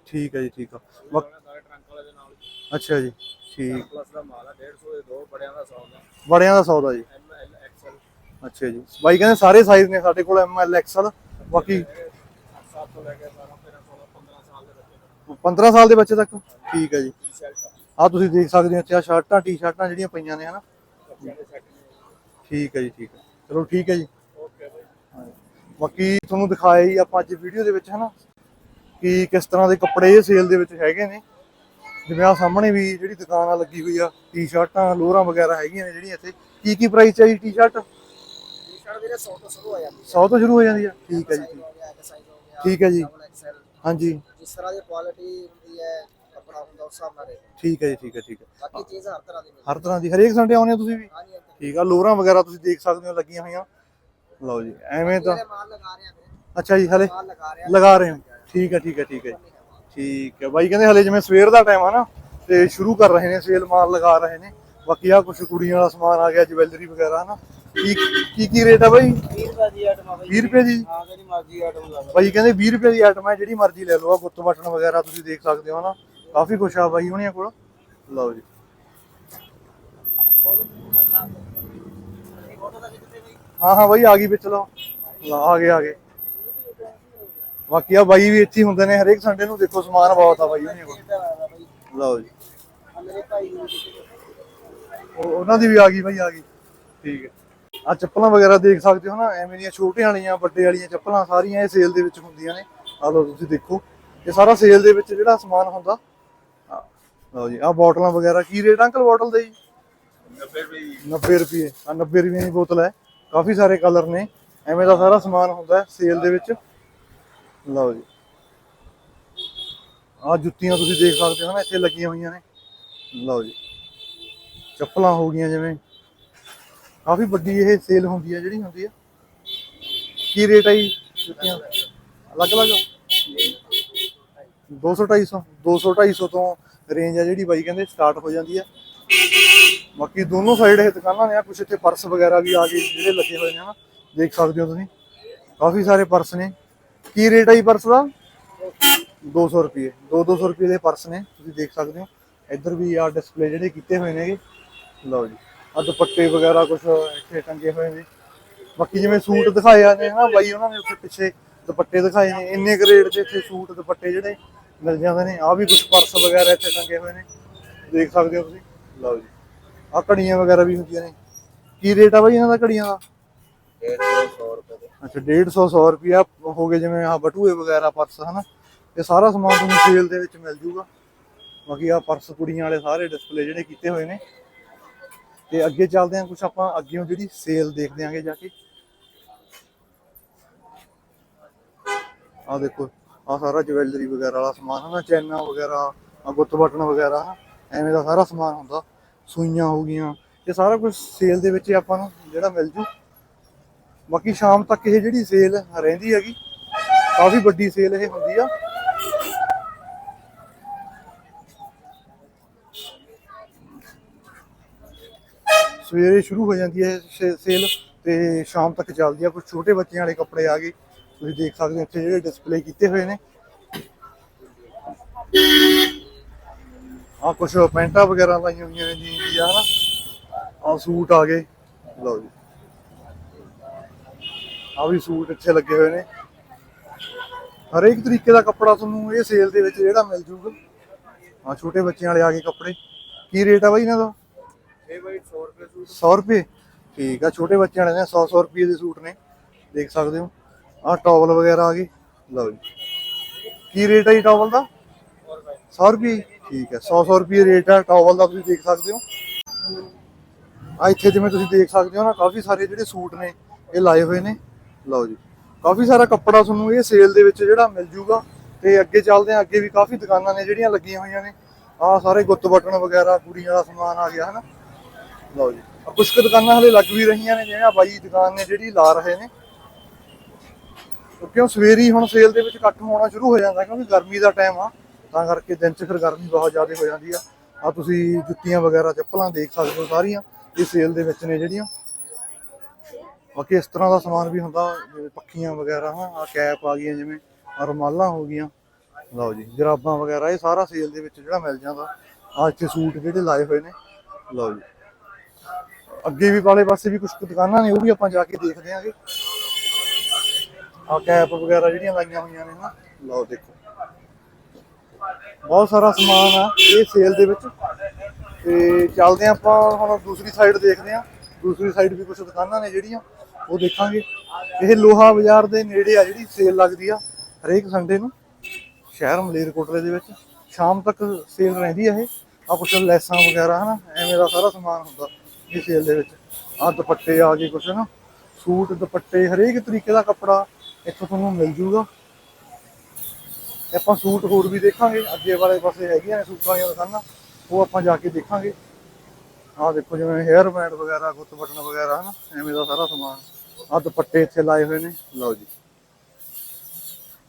ਠੀਕ ਹੈ ਜੀ, ਠੀਕ ਆ। ਬਾਕ- ਸਾਰੇ ਟਰੰਕ ਵਾਲੇ ਦੇ ਨਾਲ ਅੱਛਾ ਜੀ, ਠੀਕ। ਪਲੱਸ ਦਾ ਮਾਲ ਆ 150 ਦੇ ਦੋ ਬੜਿਆਂ ਦਾ 100 ਦਾ ਬੜਿਆਂ ਦਾ ਸੌਦਾ ਜੀ। ਐਮ ਐਲ ਐਕਸਲ ਅੱਛਾ ਜੀ। ਬਾਈ ਕਹਿੰਦੇ ਸਾਰੇ ਸਾਈਜ਼ ਨੇ ਸਾਡੇ ਕੋਲ ਐਮ ਐਲ ਐਕਸਲ ਬਾਕੀ 7 ਤੋਂ ਲੈ ਕੇ 12 13 16 15 ਸਾਲ ਦੇ ਬੱਚੇ 15 ਸਾਲ ਦੇ ਬੱਚੇ ਤੱਕ। ਠੀਕ ਹੈ ਜੀ। ਟੀ-ਸ਼ਰਟ ਆ ਤੁਸੀਂ ਦੇਖ ਸਕਦੇ ਹੋ ਇੱਥੇ ਆ ਸ਼ਰਟਾਂ ਟੀ-ਸ਼ਰਟਾਂ ਜਿਹੜੀਆਂ ਪਈਆਂ ਨੇ, ਹਨਾ? ਬੱਚਿਆਂ ਦੇ ਸੈੱਟ ਠੀਕ ਹੈ ਜੀ, ਠੀਕ ਹੈ। ਚਲੋ ਠੀਕ ਹੈ ਜੀ। ਓਕੇ ਬਾਈ ਬਾਕੀ ਤੁਹਾਨੂੰ ਦਿਖਾਇਆ ਹੀ ਆਪਾਂ ਅੱਜ ਵੀਡੀਓ ਦੇ ਵਿੱਚ, ਹਨਾ? ਕਿ ਕਿਸ ਤਰ੍ਹਾਂ ਦੇ ਕੱਪੜੇ ਇਹ ਸੇਲ ਦੇ ਵਿੱਚ ਹੈਗੇ ਨੇ। ਜਿਵੇਂ ਆ ਸਾਹਮਣੇ ਵੀ ਜਿਹੜੀ ਦੁਕਾਨ ਆ ਲੱਗੀ ਹੋਈ ਆ ਟੀ-ਸ਼ਰਟਾਂ ਲੋਅਰਾਂ ਵਗੈਰਾ ਹੈਗੀਆਂ ਨੇ ਜਿਹੜੀਆਂ ਇੱਥੇ। ਕੀ ਕੀ ਪ੍ਰਾਈਸ ਹੈ ਜੀ ਟੀ-ਸ਼ਰਟ ਟੀ-ਸ਼ਰਟ ਵੀਰੇ 100 ਤੋਂ ਸ਼ੁਰੂ ਹੋ ਜਾਂਦੀ 100 ਤੋਂ ਸ਼ੁਰੂ ਹੋ ਜਾਂਦੀ ਆ? ਠੀਕ ਹੈ ਜੀ ਠੀਕ। ਹੋ ਜੀ। ਹਾਂਜੀ। ਜਿਸ ਤਰ੍ਹਾਂ ਦੀ ਕੁਆਲਿਟੀ ਹੁੰਦੀ ਹੈ ਕੱਪੜਾ ਹੁੰਦਾ ਉਸ ਹਿਸਾਬ ਨਾਲ ਠੀਕ ਹੈ ਜੀ ਠੀਕ ਹੈ ਠੀਕ ਹੈ ਬਾਕੀ ਚੀਜ਼ ਹਰ ਤਰ੍ਹਾਂ ਦੀ ਹਰ ਤਰ੍ਹਾਂ ਦੀ ਹਰੇਕ ਸੰਡੇ ਆਉਂਦੇ ਹੋ ਤੁਸੀਂ ਵੀ? ਠੀਕ ਆ ਲੋਅਰਾਂ ਵਗੈਰਾ ਤੁਸੀਂ ਦੇਖ ਸਕਦੇ ਹੋ ਲੱਗੀਆਂ ਹੋਈਆਂ। ਲਓ ਜੀ ਐਵੇਂ ਤਾਂ ਅੱਛਾ ਜੀ ਹਲੇ ਲਗਾ ਰਹੇ ਹੋ। ਠੀਕ ਹੈ ਠੀਕ ਹੈ ਠੀਕ ਹੈ। ਠੀਕ ਹੈ। ਬਾਈ ਕਹਿੰਦੇ ਹਲੇ ਜਿਵੇਂ ਸਵੇਰ ਦਾ ਟਾਈਮ ਆ ਨਾ ਤੇ ਸ਼ੁਰੂ ਕਰ ਰਹੇ ਨੇ ਸੇਲ ਮਾਲ ਲਗਾ ਰਹੇ ਨੇ। ਬਾਕੀ ਆ ਕੁਝ ਕੁੜੀਆਂ ਵਾਲਾ ਸਮਾਨ ਆ ਗਿਆ ਜਵੈਲਰੀ ਵਗੈਰਾ ਹਨਾ। ਕੀ ਕੀ ਕੀ ਰੇਟ ਆ ਬਾਈ? 20 ਰੁਪਏ ਦੀ ਆਈਟਮ ਆ ਬਾਈ। 20 ਰੁਪਏ ਦੀ? ਹਾਂ ਜਿਹੜੀ ਮਰਜ਼ੀ ਆਈਟਮ ਲਾ ਲਓ। ਬਾਈ ਕਹਿੰਦੇ 20 ਰੁਪਏ ਦੀ ਆਈਟਮ ਹੈ ਜਿਹੜੀ ਮਰਜ਼ੀ ਲੈ ਲਓ। ਆ ਗੁੱਤ ਬਟਨ ਵਗੈਰਾ ਤੁਸੀਂ ਦੇਖ ਸਕਦੇ ਹੋ ਹਨਾ। ਕਾਫੀ ਕੁਛ ਆ ਬਾਈ ਹੁਣੀਆਂ ਕੋਲ। ਲਓ ਜੀ। ਹਾਂ ਹਾਂ ਬਾਈ ਆ ਗਈ ਵਿੱਚ ਲਓ। ਆ ਗਏ ਆ ਗਏ। ਬਾਕੀ ਆ ਬਾਈ ਵੀ ਇੱਥੇ ਹੀ ਹੁੰਦੇ ਨੇ, ਹਰੇਕ ਸੰਡੇ ਨੂੰ ਦੇਖੋ, ਸਮਾਨ ਬਹੁਤ ਆ ਬਾਈ ਹੁਣੀਆਂ ਕੋਲ। ਲਓ ਜੀ। ਮੇਰੇ ਭਾਈ ਨੂੰ ਉਹ- ਉਹਨਾਂ ਦੀ ਵੀ ਆ ਗਈ ਬਾਈ, ਆ ਗਈ। ਠੀਕ ਹੈ। ਆ ਚੱਪਲਾਂ ਵਗੈਰਾ ਦੇਖ ਸਕਦੇ ਹੋ ਨਾ, ਐਵੇਂ ਦੀਆਂ ਛੋਟੀਆਂ ਵਾਲੀਆਂ, ਵੱਡੇ ਵਾਲੀਆਂ ਚੱਪਲਾਂ, ਸਾਰੀਆਂ ਇਹ ਸੇਲ ਦੇ ਵਿੱਚ ਹੁੰਦੀਆਂ ਨੇ। ਆ ਲਓ ਤੁਸੀਂ ਦੇਖੋ। ਇਹ ਸਾਰਾ ਸੇਲ ਦੇ ਵਿੱਚ ਜਿਹੜਾ ਸਮਾਨ ਹੁੰਦਾ ਆ ਲਓ ਜੀ ਆ ਬੋਟਲਾਂ ਵਗੈਰਾ, ਕੀ ਰੇਟ ਅੰਕਲ ਬੋਟਲ ਦੇ ਜੀ? 90 ਰੁਪਏ। ਦੀ 90 ਰੁਪਏ ਆ 90 ਰੁਪਏ ਦੀ ਬੋਤਲ ਹੈ। ਕਾਫੀ ਸਾਰੇ ਕਲਰ ਨੇ। ਐਵੇਂ ਦਾ ਸਾਰਾ ਸਮਾਨ ਹੁੰਦਾ ਸੇਲ ਦੇ ਵਿੱਚ। ਲਓ ਜੀ। ਆ ਜੁੱਤੀਆਂ ਤੁਸੀਂ ਦੇਖ ਸਕਦੇ ਹੋ ਨਾ, ਇੱਥੇ ਲੱਗੀਆਂ ਹੋਈਆਂ ਨੇ। ਲਓ ਜੀ। ਚੱਪਲਾਂ ਹੋ ਗਈਆਂ ਜਿਵੇਂ। ਕਾਫੀ ਵੱਡੀ ਇਹ ਸੇਲ ਹੁੰਦੀ ਹੈ ਜਿਹੜੀ ਹੁੰਦੀ ਹੈ ਕੀ ਰੇਟ ਹੈ ਜੀ ਜੁੱਤੀਆਂ? ਅਲੱਗ ਅਲੱਗ 200 250 200 250 ਤੋਂ ਰੇਂਜ ਹੈ ਜਿਹੜੀ ਬਾਈ ਕਹਿੰਦੇ ਸਟਾਰਟ ਹੋ ਜਾਂਦੀ ਹੈ ਬਾਕੀ ਦੋਨੋਂ ਸਾਈਡ ਇਹ ਦੁਕਾਨਾਂ ਨੇ ਆ, ਕੁਛ ਇੱਥੇ ਪਰਸ ਵਗੈਰਾ ਵੀ ਆ ਗਏ, ਜਿਹੜੇ ਲੱਗੇ ਹੋਏ ਨੇ ਹਨਾ ਦੇਖ ਸਕਦੇ ਹੋ ਤੁਸੀਂ। ਕਾਫੀ ਸਾਰੇ ਪਰਸ ਨੇ। ਕੀ ਰੇਟ ਹੈ ਜੀ ਪਰਸ ਦਾ? 200 ਰੁਪਏ। 2 200 ਰੁਪਏ ਦੇ ਪਰਸ ਨੇ, ਤੁਸੀਂ ਦੇਖ ਸਕਦੇ ਹੋ। ਇੱਧਰ ਵੀ ਆ ਡਿਸਪਲੇ ਜਿਹੜੇ ਕੀਤੇ ਹੋਏ ਨੇਗੇ। ਲਓ ਜੀ ਆ ਦੁਪੱਟੇ ਵਗੈਰਾ ਕੁਝ ਇੱਥੇ ਟੰਗੇ ਹੋਏ ਨੇ। ਬਾਕੀ ਜਿਵੇਂ ਸੂਟ ਦਿਖਾਏ ਆ ਨੇ ਹਨਾ, ਬਾਈ ਉਹਨਾਂ ਨੇ ਉੱਥੇ ਪਿੱਛੇ ਦੁਪੱਟੇ ਦਿਖਾਏ ਨੇ। ਇੰਨੇ ਕੁ ਰੇਟ 'ਚ ਇੱਥੇ ਸੂਟ ਦੁਪੱਟੇ ਜਿਹੜੇ ਮਿਲ ਜਾਂਦੇ ਨੇ। ਆ ਵੀ ਕੁਝ ਪਰਸ ਵਗੈਰਾ ਇੱਥੇ ਟੰਗੇ ਹੋਏ ਨੇ। ਦੇਖ ਸਕਦੇ ਹੋ ਤੁਸੀਂ। ਲਓ ਜੀ ਆ ਘੜੀਆਂ ਵਗੈਰਾ ਵੀ ਹੁੰਦੀਆਂ ਨੇ। ਕੀ ਰੇਟ ਆ ਬਾਈ ਇਹਨਾਂ ਦਾ ਘੜੀਆਂ ਦਾ? ਅੱਛਾ 150 100 ਰੁਪਿਆ ਹੋ ਗਏ ਜਿਵੇਂ ਆ ਬਟੂਏ ਵਗੈਰਾ, ਪਰਸ, ਹਨਾ? ਇਹ ਸਾਰਾ ਸਮਾਨ ਤੁਹਾਨੂੰ ਸੇਲ ਦੇ ਵਿੱਚ ਮਿਲ ਜੂਗਾ। ਬਾਕੀ ਆ ਪਰਸ ਕੁੜੀਆਂ ਵਾਲੇ ਸਾਰੇ ਡਿਸਪਲੇ ਜਿਹੜੇ ਕੀਤੇ ਹੋਏ ਨੇ। ਤੇ ਅੱਗੇ ਚੱਲਦੇ ਹਾਂ ਕੁਝ ਆਪਾਂ ਅੱਗੇੋਂ ਜਿਹੜੀ ਸੇਲ ਦੇਖਦੇ ਆਂਗੇ ਜਾ ਕੇ। ਆ ਦੇਖੋ ਆ ਸਾਰਾ ਜਵੈਲਰੀ ਵਗੈਰਾ ਵਾਲਾ ਸਮਾਨ ਹੈ ਚੈਨਾ ਵਗੈਰਾ ਆ ਗੁੱਤ ਬਟਨ ਵਗੈਰਾ ਐਵੇਂ ਦਾ ਸਾਰਾ ਸਮਾਨ ਹੁੰਦਾ। ਸੂਈਆਂ ਹੋ ਗਈਆਂ। ਇਹ ਸਾਰਾ ਕੁਝ ਸੇਲ ਦੇ ਵਿੱਚ ਆਪਾਂ ਨੂੰ ਜਿਹੜਾ ਮਿਲ ਜੂ। ਬਾਕੀ ਸ਼ਾਮ ਤੱਕ ਇਹ ਜਿਹੜੀ ਸੇਲ ਰਹਿੰਦੀ ਹੈਗੀ, ਕਾਫੀ ਵੱਡੀ ਸੇਲ ਇਹ ਹੁੰਦੀ ਆ। ਸਵੇਰੇ ਸ਼ੁਰੂ ਹੋ ਜਾਂਦੀ ਹੈ ਸੇ- ਸੇਲ ਤੇ ਸ਼ਾਮ ਤੱਕ ਚੱਲਦੀ ਆ। ਕੁਝ ਛੋਟੇ ਬੱਚਿਆਂ ਵਾਲੇ ਕੱਪੜੇ ਆ ਗਏ, ਤੁਸੀਂ ਦੇਖ ਸਕਦੇ ਹੋ ਇੱਥੇ ਜਿਹੜੇ ਡਿਸਪਲੇ ਕੀਤੇ ਹੋਏ ਨੇ। ਆ ਕੁਝ ਪੈਂਟਾਂ ਵਗੈਰਾ ਲਾਈਆਂ ਹੋਈਆਂ ਨੇ ਜੀ ਜੀ ਆ ਨਾ ਆ ਸੂਟ ਆ ਗਏ। ਲਓ ਜੀ। ਆ ਵੀ ਸੂਟ ਇੱਥੇ ਲੱਗੇ ਹੋਏ ਨੇ। ਹਰੇਕ ਤਰੀਕੇ ਦਾ ਕੱਪੜਾ ਤੁਹਾਨੂੰ ਇਹ ਸੇਲ ਦੇ ਵਿੱਚ ਜਿਹੜਾ ਮਿਲ ਜੂਗਾ। ਆ ਛੋਟੇ ਬੱਚਿਆਂ ਵਾਲੇ ਆ ਗਏ ਕੱਪੜੇ। ਕੀ ਰੇਟ ਆ ਬਾਈ ਇਹਨਾਂ ਦਾ? ਇਹ ਬਾਈ 100 ਰੁਪਏ ਸੂਟ। 100 ਰੁਪਏ? ਠੀਕ ਆ ਛੋਟੇ ਬੱਚਿਆਂ ਵਾਲੇ ਨੇ 100 100 ਰੁਪਏ ਦੇ ਸੂਟ ਨੇ। ਦੇਖ ਸਕਦੇ ਹੋ। ਆ ਟਾਵਲ ਵਗੈਰਾ ਆ ਗਏ। ਲਓ ਜੀ। ਕੀ ਰੇਟ ਹੈ ਜੀ ਟਾਵਲ ਦਾ? 100 ਰੁਪਏ। ਠੀਕ ਹੈ 100 100 ਰੁਪਏ ਰੇਟ ਹੈ ਟਾਵਲ ਦਾ ਤੁਸੀਂ ਦੇਖ ਸਕਦੇ ਹੋ। ਆ ਇੱਥੇ ਜਿਵੇਂ ਤੁਸੀਂ ਦੇਖ ਸਕਦੇ ਹੋ ਨਾ ਕਾਫੀ ਸਾਰੇ ਜਿਹੜੇ ਸੂਟ ਨੇ ਇਹ ਲਾਏ ਹੋਏ ਨੇ। ਲਓ ਜੀ। ਕਾਫੀ ਸਾਰਾ ਕੱਪੜਾ ਤੁਹਾਨੂੰ ਇਹ ਸੇਲ ਦੇ ਵਿੱਚ ਜਿਹੜਾ ਮਿਲ ਜੂਗਾ ਤੇ ਅੱਗੇ ਚੱਲਦੇ ਆ ਅੱਗੇ ਵੀ ਕਾਫੀ ਦੁਕਾਨਾਂ ਨੇ ਜਿਹੜੀਆਂ ਲੱਗੀਆਂ ਹੋਈਆਂ ਨੇ। ਆ ਸਾਰੇ ਗੁੱਤ ਬਟਨ ਵਗੈਰਾ, ਕੁੜੀਆਂ ਦਾ ਸਮਾਨ ਆ ਗਿਆ, ਹਨਾ? ਲਓ ਜੀ। ਕੁਝ ਕੁ ਦੁਕਾਨਾਂ ਹਲੇ ਲੱਗ ਵੀ ਰਹੀਆਂ ਨੇ ਜਿਵੇਂ ਬਾਈ ਦੁਕਾਨ ਨੇ ਜਿਹੜੀ ਲਾ ਰਹੇ ਨੇ। ਕਿਉਂਕਿ ਸਵੇਰੀ ਹੁਣ ਸੇਲ ਦੇ ਵਿੱਚ ਇਕੱਠ ਹੋਣਾ ਸ਼ੁਰੂ ਹੋ ਜਾਂਦਾ, ਕਿਉਂਕਿ ਗਰਮੀ ਦਾ ਟਾਈਮ ਆ, ਤਾਂ ਕਰਕੇ ਦਿਨ 'ਚ ਫਿਰ ਗਰਮੀ ਬਹੁਤ ਜ਼ਿਆਦਾ ਹੋ ਜਾਂਦੀ ਆ। ਆ ਤੁਸੀਂ ਜੁੱਤੀਆਂ ਵਗੈਰਾ, ਚੱਪਲਾਂ ਦੇਖ ਸਕਦੇ ਹੋ ਸਾਰੀਆਂ, ਇਹ ਸੇਲ ਦੇ ਵਿੱਚ ਨੇ ਜਿਹੜੀਆਂ। ਬਾਕੀ ਇਸ ਤਰ੍ਹਾਂ ਦਾ ਸਮਾਨ ਵੀ ਹੁੰਦਾ, ਜਿਵੇਂ ਪੱਖੀਆਂ ਵਗੈਰਾ, ਹਾਂ ਆ ਕੈਪ ਆ ਗਈਆਂ ਜਿਵੇਂ, ਆਹ ਹੋ ਗਈਆਂ। ਲਓ ਜੀ, ਜਰਾਬਾਂ ਵਗੈਰਾ, ਇਹ ਸਾਰਾ ਸੇਲ ਦੇ ਵਿੱਚ ਜਿਹੜਾ ਮਿਲ ਜਾਂਦਾ। ਆ ਇੱਥੇ ਸੂਟ ਜਿਹੜੇ ਲਾਏ ਹੋਏ ਨੇ। ਲਓ ਜੀ। ਅੱਗੇ ਵੀ ਵਾਲੇ ਪਾਸੇ ਵੀ ਕੁਝ ਦੁਕਾਨਾਂ ਨੇ, ਉਹ ਵੀ ਆਪਾਂ ਜਾ ਕੇ ਦੇਖਦੇ ਆਂਗੇ। ਆ ਕੈਪ ਵਗੈਰਾ ਜਿਹੜੀਆਂ ਲਾਈਆਂ ਹੋਈਆਂ ਨੇ ਨਾ, ਲਓ ਦੇਖੋ। ਬਹੁਤ ਸਾਰਾ ਸਮਾਨ ਆ ਇਹ ਸੇਲ ਦੇ ਵਿੱਚ। ਤੇ ਚੱਲਦੇ ਹਾਂ ਆਪਾਂ ਹੁਣ ਦੂਸਰੀ ਸਾਈਡ ਦੇਖਦੇ ਹਾਂ ਦੂਸਰੀ ਸਾਈਡ ਵੀ ਕੁਝ ਦੁਕਾਨਾਂ ਨੇ ਜਿਹੜੀਆਂ। ਉਹ ਦੇਖਾਂਗੇ। ਇਹ ਲੋਹਾ ਬਾਜ਼ਾਰ ਦੇ ਨੇੜੇ ਆ ਜਿਹੜੀ ਸੇਲ ਲੱਗਦੀ ਆ, ਹਰੇਕ ਸੰਡੇ ਨੂੰ, ਸ਼ਹਿਰ ਮਲੇਰਕੋਟਲੇ ਦੇ ਵਿੱਚ। ਸ਼ਾਮ ਤੱਕ ਸੇਲ ਰਹਿੰਦੀ ਆ ਇਹ। ਆ ਕੁਛ ਲੈਸਾਂ ਵਗੈਰਾ, ਹਨਾ, ਐਵੇਂ ਦਾ ਸਾਰਾ ਸਮਾਨ ਹੁੰਦਾ ਇਹ ਸੇਲ ਦੇ ਵਿੱਚ। ਆ ਦੁਪੱਟੇ ਆ ਗਏ ਕੁਛ ਨਾ ਸੂਟ, ਦੁਪੱਟੇ, ਹਰੇਕ ਤਰੀਕੇ ਦਾ ਕੱਪੜਾ ਇੱਥੋਂ ਤੁਹਾਨੂੰ ਮਿਲ ਜੂਗਾ। ਆਪਾਂ ਸੂਟ ਹੋਰ ਵੀ ਦੇਖਾਂਗੇ, ਅੱਗੇ ਵਾਲੇ ਪਾਸੇ ਹੈਗੀਆਂ ਨੇ ਸੂਟਾਂ ਦੀਆਂ ਦੁਕਾਨਾਂ, ਉਹ ਆਪਾਂ ਜਾ ਕੇ ਦੇਖਾਂਗੇ। ਆਹ ਦੇਖੋ ਜਿਵੇਂ ਹੇਅਰ ਬੈਂਡ ਵਗੈਰਾ, ਗੁੱਤ ਬਟਨ ਵਗੈਰਾ, ਹਨਾ, ਐਵੇਂ ਦਾ ਸਾਰਾ ਸਮਾਨ। ਆਹ ਦੁਪੱਟੇ ਇੱਥੇ ਲਾਏ ਹੋਏ ਨੇ। ਲਓ ਜੀ।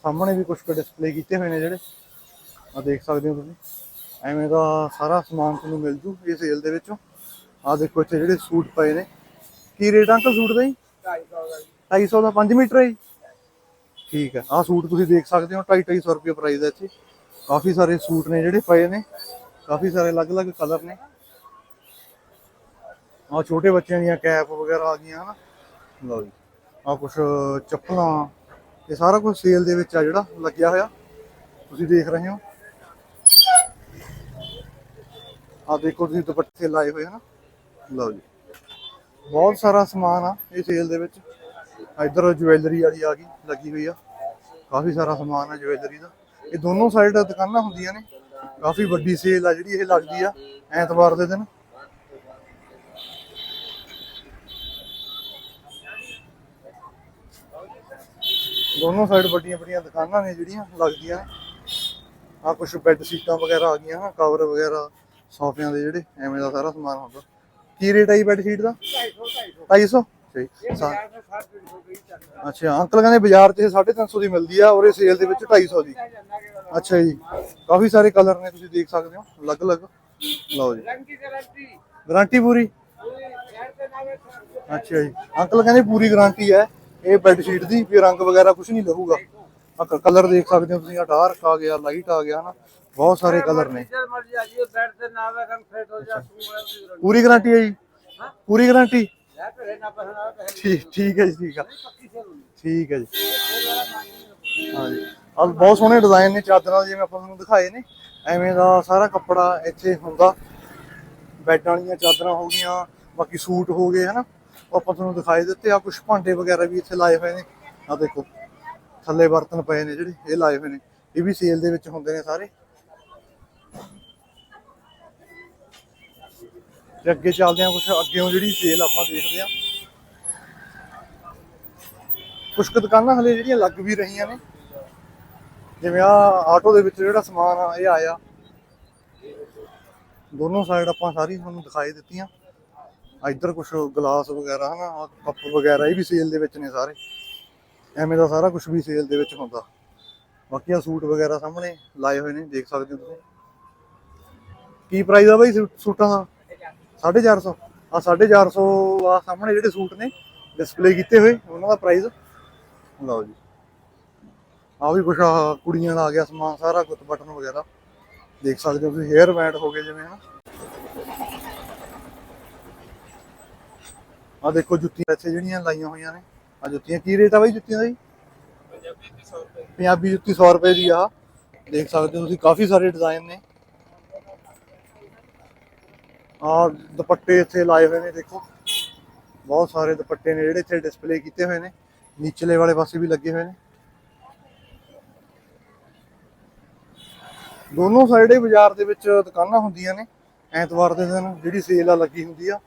ਸਾਹਮਣੇ ਵੀ ਕੁਝ ਕੁ ਡਿਸਪਲੇ ਕੀਤੇ ਹੋਏ ਨੇ ਜਿਹੜੇ। ਆ ਦੇਖ ਸਕਦੇ ਹੋ ਤੁਸੀਂ। ਐਵੇਂ ਦਾ ਸਾਰਾ ਸਮਾਨ ਤੁਹਾਨੂੰ ਮਿਲ ਜੂ ਇਹ ਸੇਲ ਦੇ ਵਿੱਚੋਂ। ਆ ਦੇਖੋ ਇੱਥੇ ਜਿਹੜੇ ਸੂਟ ਪਏ ਨੇ। ਕੀ ਰੇਟ ਅੰਕਲ ਸੂਟ ਦਾ ਜੀ? 250 ਦਾ 5 ਮੀਟਰ ਹੈ ਜੀ। ਠੀਕ ਹੈ। ਆਹ ਸੂਟ ਤੁਸੀਂ ਦੇਖ ਸਕਦੇ ਹੋ 250 250 ਰੁਪਏ ਪ੍ਰਾਈਸ ਹੈ ਇੱਥੇ। ਕਾਫੀ ਸਾਰੇ ਸੂਟ ਨੇ ਜਿਹੜੇ ਪਏ ਨੇ। ਕਾਫੀ ਸਾਰੇ ਅਲੱਗ-ਅਲੱਗ ਕਲਰ ਨੇ। ਆਹ ਛੋਟੇ ਬੱਚਿਆਂ ਦੀਆਂ ਕੈਪ ਵਗੈਰਾ ਆ ਗਈਆਂ, ਹਨਾ। ਲਓ ਜੀ। ਆਹ ਕੁਛ ਚੱਪਲਾਂ, ਇਹ ਸਾਰਾ ਕੁਝ ਸੇਲ ਦੇ ਵਿੱਚ ਆ ਜਿਹੜਾ ਲੱਗਿਆ ਹੋਇਆ। ਤੁਸੀਂ ਦੇਖ ਰਹੇ ਹੋ। ਆਹ ਦੇਖੋ ਤੁਸੀਂ ਦੁਪੱਟੇ ਲਾਏ ਹੋਏ ਹਨਾ ਲਓ ਜੀ। ਬਹੁਤ ਸਾਰਾ ਸਮਾਨ ਆ ਇਹ ਸੇਲ ਦੇ ਵਿੱਚ। ਇੱਧਰ ਜੁਐਲਰੀ ਵਾਲੀ ਆ ਗਈ, ਲੱਗੀ ਹੋਈ ਆ। ਕਾਫੀ ਸਾਰਾ ਸਮਾਨ ਆ ਜੁਐਲਰੀ ਦਾ। ਇਹ ਦੋਨੋਂ ਸਾਈਡ ਦੁਕਾਨਾਂ ਹੁੰਦੀਆਂ ਨੇ। ਕਾਫੀ ਵੱਡੀ ਸੇਲ ਆ ਜਿਹੜੀ ਇਹ ਲੱਗਦੀ ਆ ਐਤਵਾਰ ਦੇ ਦਿਨ। ਦੋਨੋਂ ਸਾਈਡ ਵੱਡੀਆਂ ਵੱਡੀਆਂ ਦੁਕਾਨਾਂ ਨੇ ਜਿਹੜੀਆਂ ਲੱਗਦੀਆਂ। ਆ ਕੁਝ ਬੈੱਡ ਸੀਟਾਂ ਵਗੈਰਾ ਆ ਗਈਆਂ ਕਵਰ ਵਗੈਰਾ ਸੋਫਿਆਂ ਦੇ ਜਿਹੜੇ ਐਵੇਂ ਦਾ ਸਾਰਾ ਸਮਾਨ ਹੁੰਦਾ। ਕੀ ਰੇਟ ਹੈ ਜੀ ਬੈੱਡ ਸ਼ੀਟ ਦਾ? 250 ਠੀਕ ਸਾ- ਅੱਛਾ ਅੰਕਲ ਕਹਿੰਦੇ ਬਾਜ਼ਾਰ 'ਚ ਇਹ 350 ਦੀ ਮਿਲਦੀ ਆ ਔਰ ਇਹ ਸੇਲ ਦੇ ਵਿੱਚ 250 ਦੀ। ਅੱਛਾ ਜੀ ਕਾਫੀ ਸਾਰੇ ਕਲਰ ਨੇ ਤੁਸੀਂ ਦੇਖ ਸਕਦੇ ਹੋ ਅਲੱਗ-ਅਲੱਗ। ਲਓ ਜੀ। ਗਾਰੰਟੀ ਪੂਰੀ? ਅੱਛਾ ਜੀ ਅੰਕਲ ਕਹਿੰਦੇ ਪੂਰੀ ਗਾਰੰਟੀ ਹੈ। ਇਹ ਬੈੱਡ ਸ਼ੀਟ ਦੀ ਵੀ ਰੰਗ ਵਗੈਰਾ ਕੁਝ ਨਹੀਂ ਲੱਗੂਗਾ ਆ ਕਲਰ ਦੇਖ ਸਕਦੇ ਹੋ ਤੁਸੀਂ ਆ ਡਾਰਕ ਆ ਗਿਆ ਲਾਈਟ ਆ ਗਿਆ ਹਨਾ। ਬਹੁਤ ਸਾਰੇ ਕਲਰ ਨੇ। ਪੂਰੀ ਗਰੰਟੀ ਹੈ ਜੀ? ਪੂਰੀ ਗਾਰੰਟੀ ਠੀਕ ਹੈ ਜੀ ਠੀਕ ਆ। ਠੀਕ ਹੈ ਜੀ। ਹਾਂ ਜੀ। ਆ ਬਹੁਤ ਸੋਹਣੇ ਡਿਜ਼ਾਈਨ ਨੇ ਚਾਦਰਾਂ ਜਿਵੇਂ ਆਪਾਂ ਤੁਹਾਨੂੰ ਦਿਖਾਏ ਨੇ। ਐਵੇਂ ਦਾ ਸਾਰਾ ਕੱਪੜਾ ਇੱਥੇ ਹੁੰਦਾ। ਬੈਡਾਂ ਵਾਲੀਆਂ ਚਾਦਰਾਂ ਹੋ ਗਈਆਂ ਬਾਕੀ ਸੂਟ ਹੋ ਗਏ ਹਨਾ। ਆਪਾਂ ਤੁਹਾਨੂੰ ਦਿਖਾਏ ਦਿੱਤੇ ਆ ਕੁਝ ਭਾਂਡੇ ਵਗੈਰਾ ਵੀ ਇੱਥੇ ਲਾਏ ਹੋਏ ਨੇ। ਆ ਦੇਖੋ, ਥੱਲੇ ਬਰਤਨ ਪਏ ਨੇ ਜਿਹੜੇ, ਇਹ ਲਾਏ ਹੋਏ ਨੇ। ਇਹ ਵੀ ਸੇਲ ਦੇ ਵਿੱਚ ਹੁੰਦੇ ਨੇ ਸਾਰੇ। ਤੇ ਅੱਗੇ ਚੱਲਦੇ ਆ ਕੁਝ ਅੱਗੇੋਂ ਜਿਹੜੀ ਸੇਲ ਆਪਾਂ ਦੇਖਦੇ ਆ। ਕੁਝ ਕੁ ਦੁਕਾਨਾਂ ਹਲੇ ਜਿਹੜੀਆਂ ਲੱਗ ਵੀ ਰਹੀਆਂ ਨੇ। ਜਿਵੇਂ ਆ ਆਟੋ ਦੇ ਵਿੱਚ ਜਿਹੜਾ ਸਮਾਨ ਆ, ਇਹ ਆਇਆ। ਦੋਨੋਂ ਸਾਈਡ ਆਪਾਂ ਸਾਰੀ ਤੁਹਾਨੂੰ ਦਿਖਾਈ ਦਿੱਤੀਆਂ। ਇੱਧਰ ਕੁਝ ਗਲਾਸ ਵਗੈਰਾ, ਹਨਾ, ਆਹ ਕੱਪ ਵਗੈਰਾ ਇਹ ਵੀ ਸੇਲ ਦੇ ਵਿੱਚ ਨੇ ਸਾਰੇ। ਐਵੇਂ ਦਾ ਸਾਰਾ ਕੁਝ ਵੀ ਸੇਲ ਦੇ ਵਿੱਚ ਹੁੰਦਾ। ਬਾਕੀ ਆ ਸੂਟ ਵਗੈਰਾ ਸਾਹਮਣੇ ਲਾਏ ਹੋਏ ਨੇ, ਦੇਖ ਸਕਦੇ ਹੋ ਤੁਸੀਂ। ਕੀ ਪ੍ਰਾਈਸ ਆ ਬਾਈ ਸੂਟਾਂ ਦਾ? 450 ਆ 450 ਆ ਸਾਹਮਣੇ ਜਿਹੜੇ ਸੂਟ ਨੇ ਡਿਸਪਲੇ ਕੀਤੇ ਹੋਏ, ਉਹਨਾਂ ਦਾ ਪ੍ਰਾਈਸ ਲਓ ਜੀ। ਆ ਵੀ ਕੁਛ ਆਹ ਕੁੜੀਆਂ ਦਾ ਆ ਗਿਆ ਸਮਾਨ, ਸਾਰਾ ਗੁੱਤ ਬਟਨ ਵਗੈਰਾ। ਦੇਖ ਸਕਦੇ ਹੋ ਤੁਸੀਂ ਹੇਅਰ ਬੈਂਡ ਹੋ ਗਏ ਜਿਵੇਂ, ਹਨਾ। ਆ ਦੇਖੋ ਜੁੱਤੀਆਂ ਇੱਥੇ ਜਿਹੜੀਆਂ ਲਾਈਆਂ ਹੋਈਆਂ ਨੇ। ਆ ਜੁੱਤੀਆਂ ਕੀ ਰੇਟ ਆ ਬਾਈ ਜੁੱਤੀਆਂ ਦਾ? ਜੀ ਪੰਜਾਬੀ ਜੁੱਤੀ 100 ਰੁਪਏ ਦੀ ਆ। ਦੇਖ ਸਕਦੇ ਹੋ ਤੁਸੀਂ ਕਾਫੀ ਸਾਰੇ ਡਿਜ਼ਾਈਨ ਨੇ। ਆ ਦੁਪੱਟੇ ਇੱਥੇ ਲਾਏ ਹੋਏ ਨੇ, ਦੇਖੋ। ਬਹੁਤ ਸਾਰੇ ਦੁਪੱਟੇ ਨੇ ਜਿਹੜੇ ਇੱਥੇ ਡਿਸਪਲੇ ਕੀਤੇ ਹੋਏ ਨੇ। ਨੀਚਲੇ ਵਾਲੇ ਪਾਸੇ ਵੀ ਲੱਗੇ ਹੋਏ ਨੇ। ਦੋਨੋਂ ਸਾਈਡੇ ਬਾਜ਼ਾਰ ਦੇ ਵਿੱਚ ਦੁਕਾਨਾਂ ਹੁੰਦੀਆਂ ਨੇ। ਐਤਵਾਰ ਦੇ ਦਿਨ ਜਿਹੜੀ ਸੇਲ ਆ ਲੱਗੀ ਹੁੰਦੀ ਆ।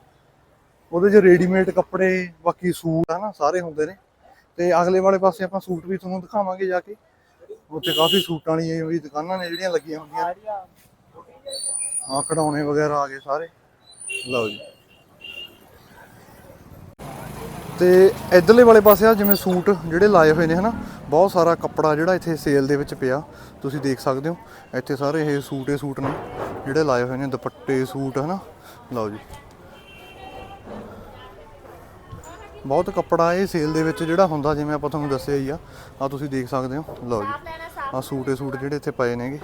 ਉਹਦੇ 'ਚ ਰੈਡੀਮੇਡ ਕੱਪੜੇ, ਬਾਕੀ ਸੂਟ ਹਨਾ, ਸਾਰੇ ਹੁੰਦੇ ਨੇ। ਤੇ ਅਗਲੇ ਵਾਲੇ ਪਾਸੇ ਆਪਾਂ ਸੂਟ ਵੀ ਤੁਹਾਨੂੰ ਦਿਖਾਵਾਂਗੇ ਜਾ ਕੇ। ਉੱਥੇ ਕਾਫੀ ਸੂਟਾਂ ਵਾਲੀਆਂ ਵੀ ਦੁਕਾਨਾਂ ਨੇ ਜਿਹੜੀਆਂ ਲੱਗੀਆਂ ਹੁੰਦੀਆਂ ਆ ਖਿਡੌਣੇ ਵਗੈਰਾ ਆ ਗਏ ਸਾਰੇ। ਲਓ ਜੀ। ਤੇ ਇਧਰਲੇ ਵਾਲੇ ਪਾਸੇ ਆ, ਜਿਵੇਂ ਸੂਟ ਜਿਹੜੇ ਲਾਏ ਹੋਏ ਨੇ ਹਨਾ, ਬਹੁਤ ਸਾਰਾ ਕੱਪੜਾ ਜਿਹੜਾ ਇੱਥੇ ਸੇਲ ਦੇ ਵਿੱਚ ਪਿਆ। ਤੁਸੀਂ ਦੇਖ ਸਕਦੇ ਹੋ, ਇੱਥੇ ਸਾਰੇ ਇਹ ਸੂਟ ਸੂਟ ਨੇ, ਜਿਹੜੇ ਲਾਏ ਹੋਏ ਨੇ, ਦੁਪੱਟੇ ਸੂਟ ਹਨਾ। ਲਓ ਜੀ। ਬਹੁਤ ਕੱਪੜਾ ਇਹ ਸੇਲ ਦੇ ਵਿੱਚ ਜਿਹੜਾ ਹੁੰਦਾ ਜਿਵੇਂ ਆਪਾਂ ਤੁਹਾਨੂੰ ਦੱਸਿਆ ਹੀ ਆ। ਆ ਤੁਸੀਂ ਦੇਖ ਸਕਦੇ ਹੋ। ਲਓ ਜੀ ਆ ਸੂਟ ਇਹ ਸੂਟ ਜਿਹੜੇ ਇੱਥੇ ਪਏ ਨੇਗੇ।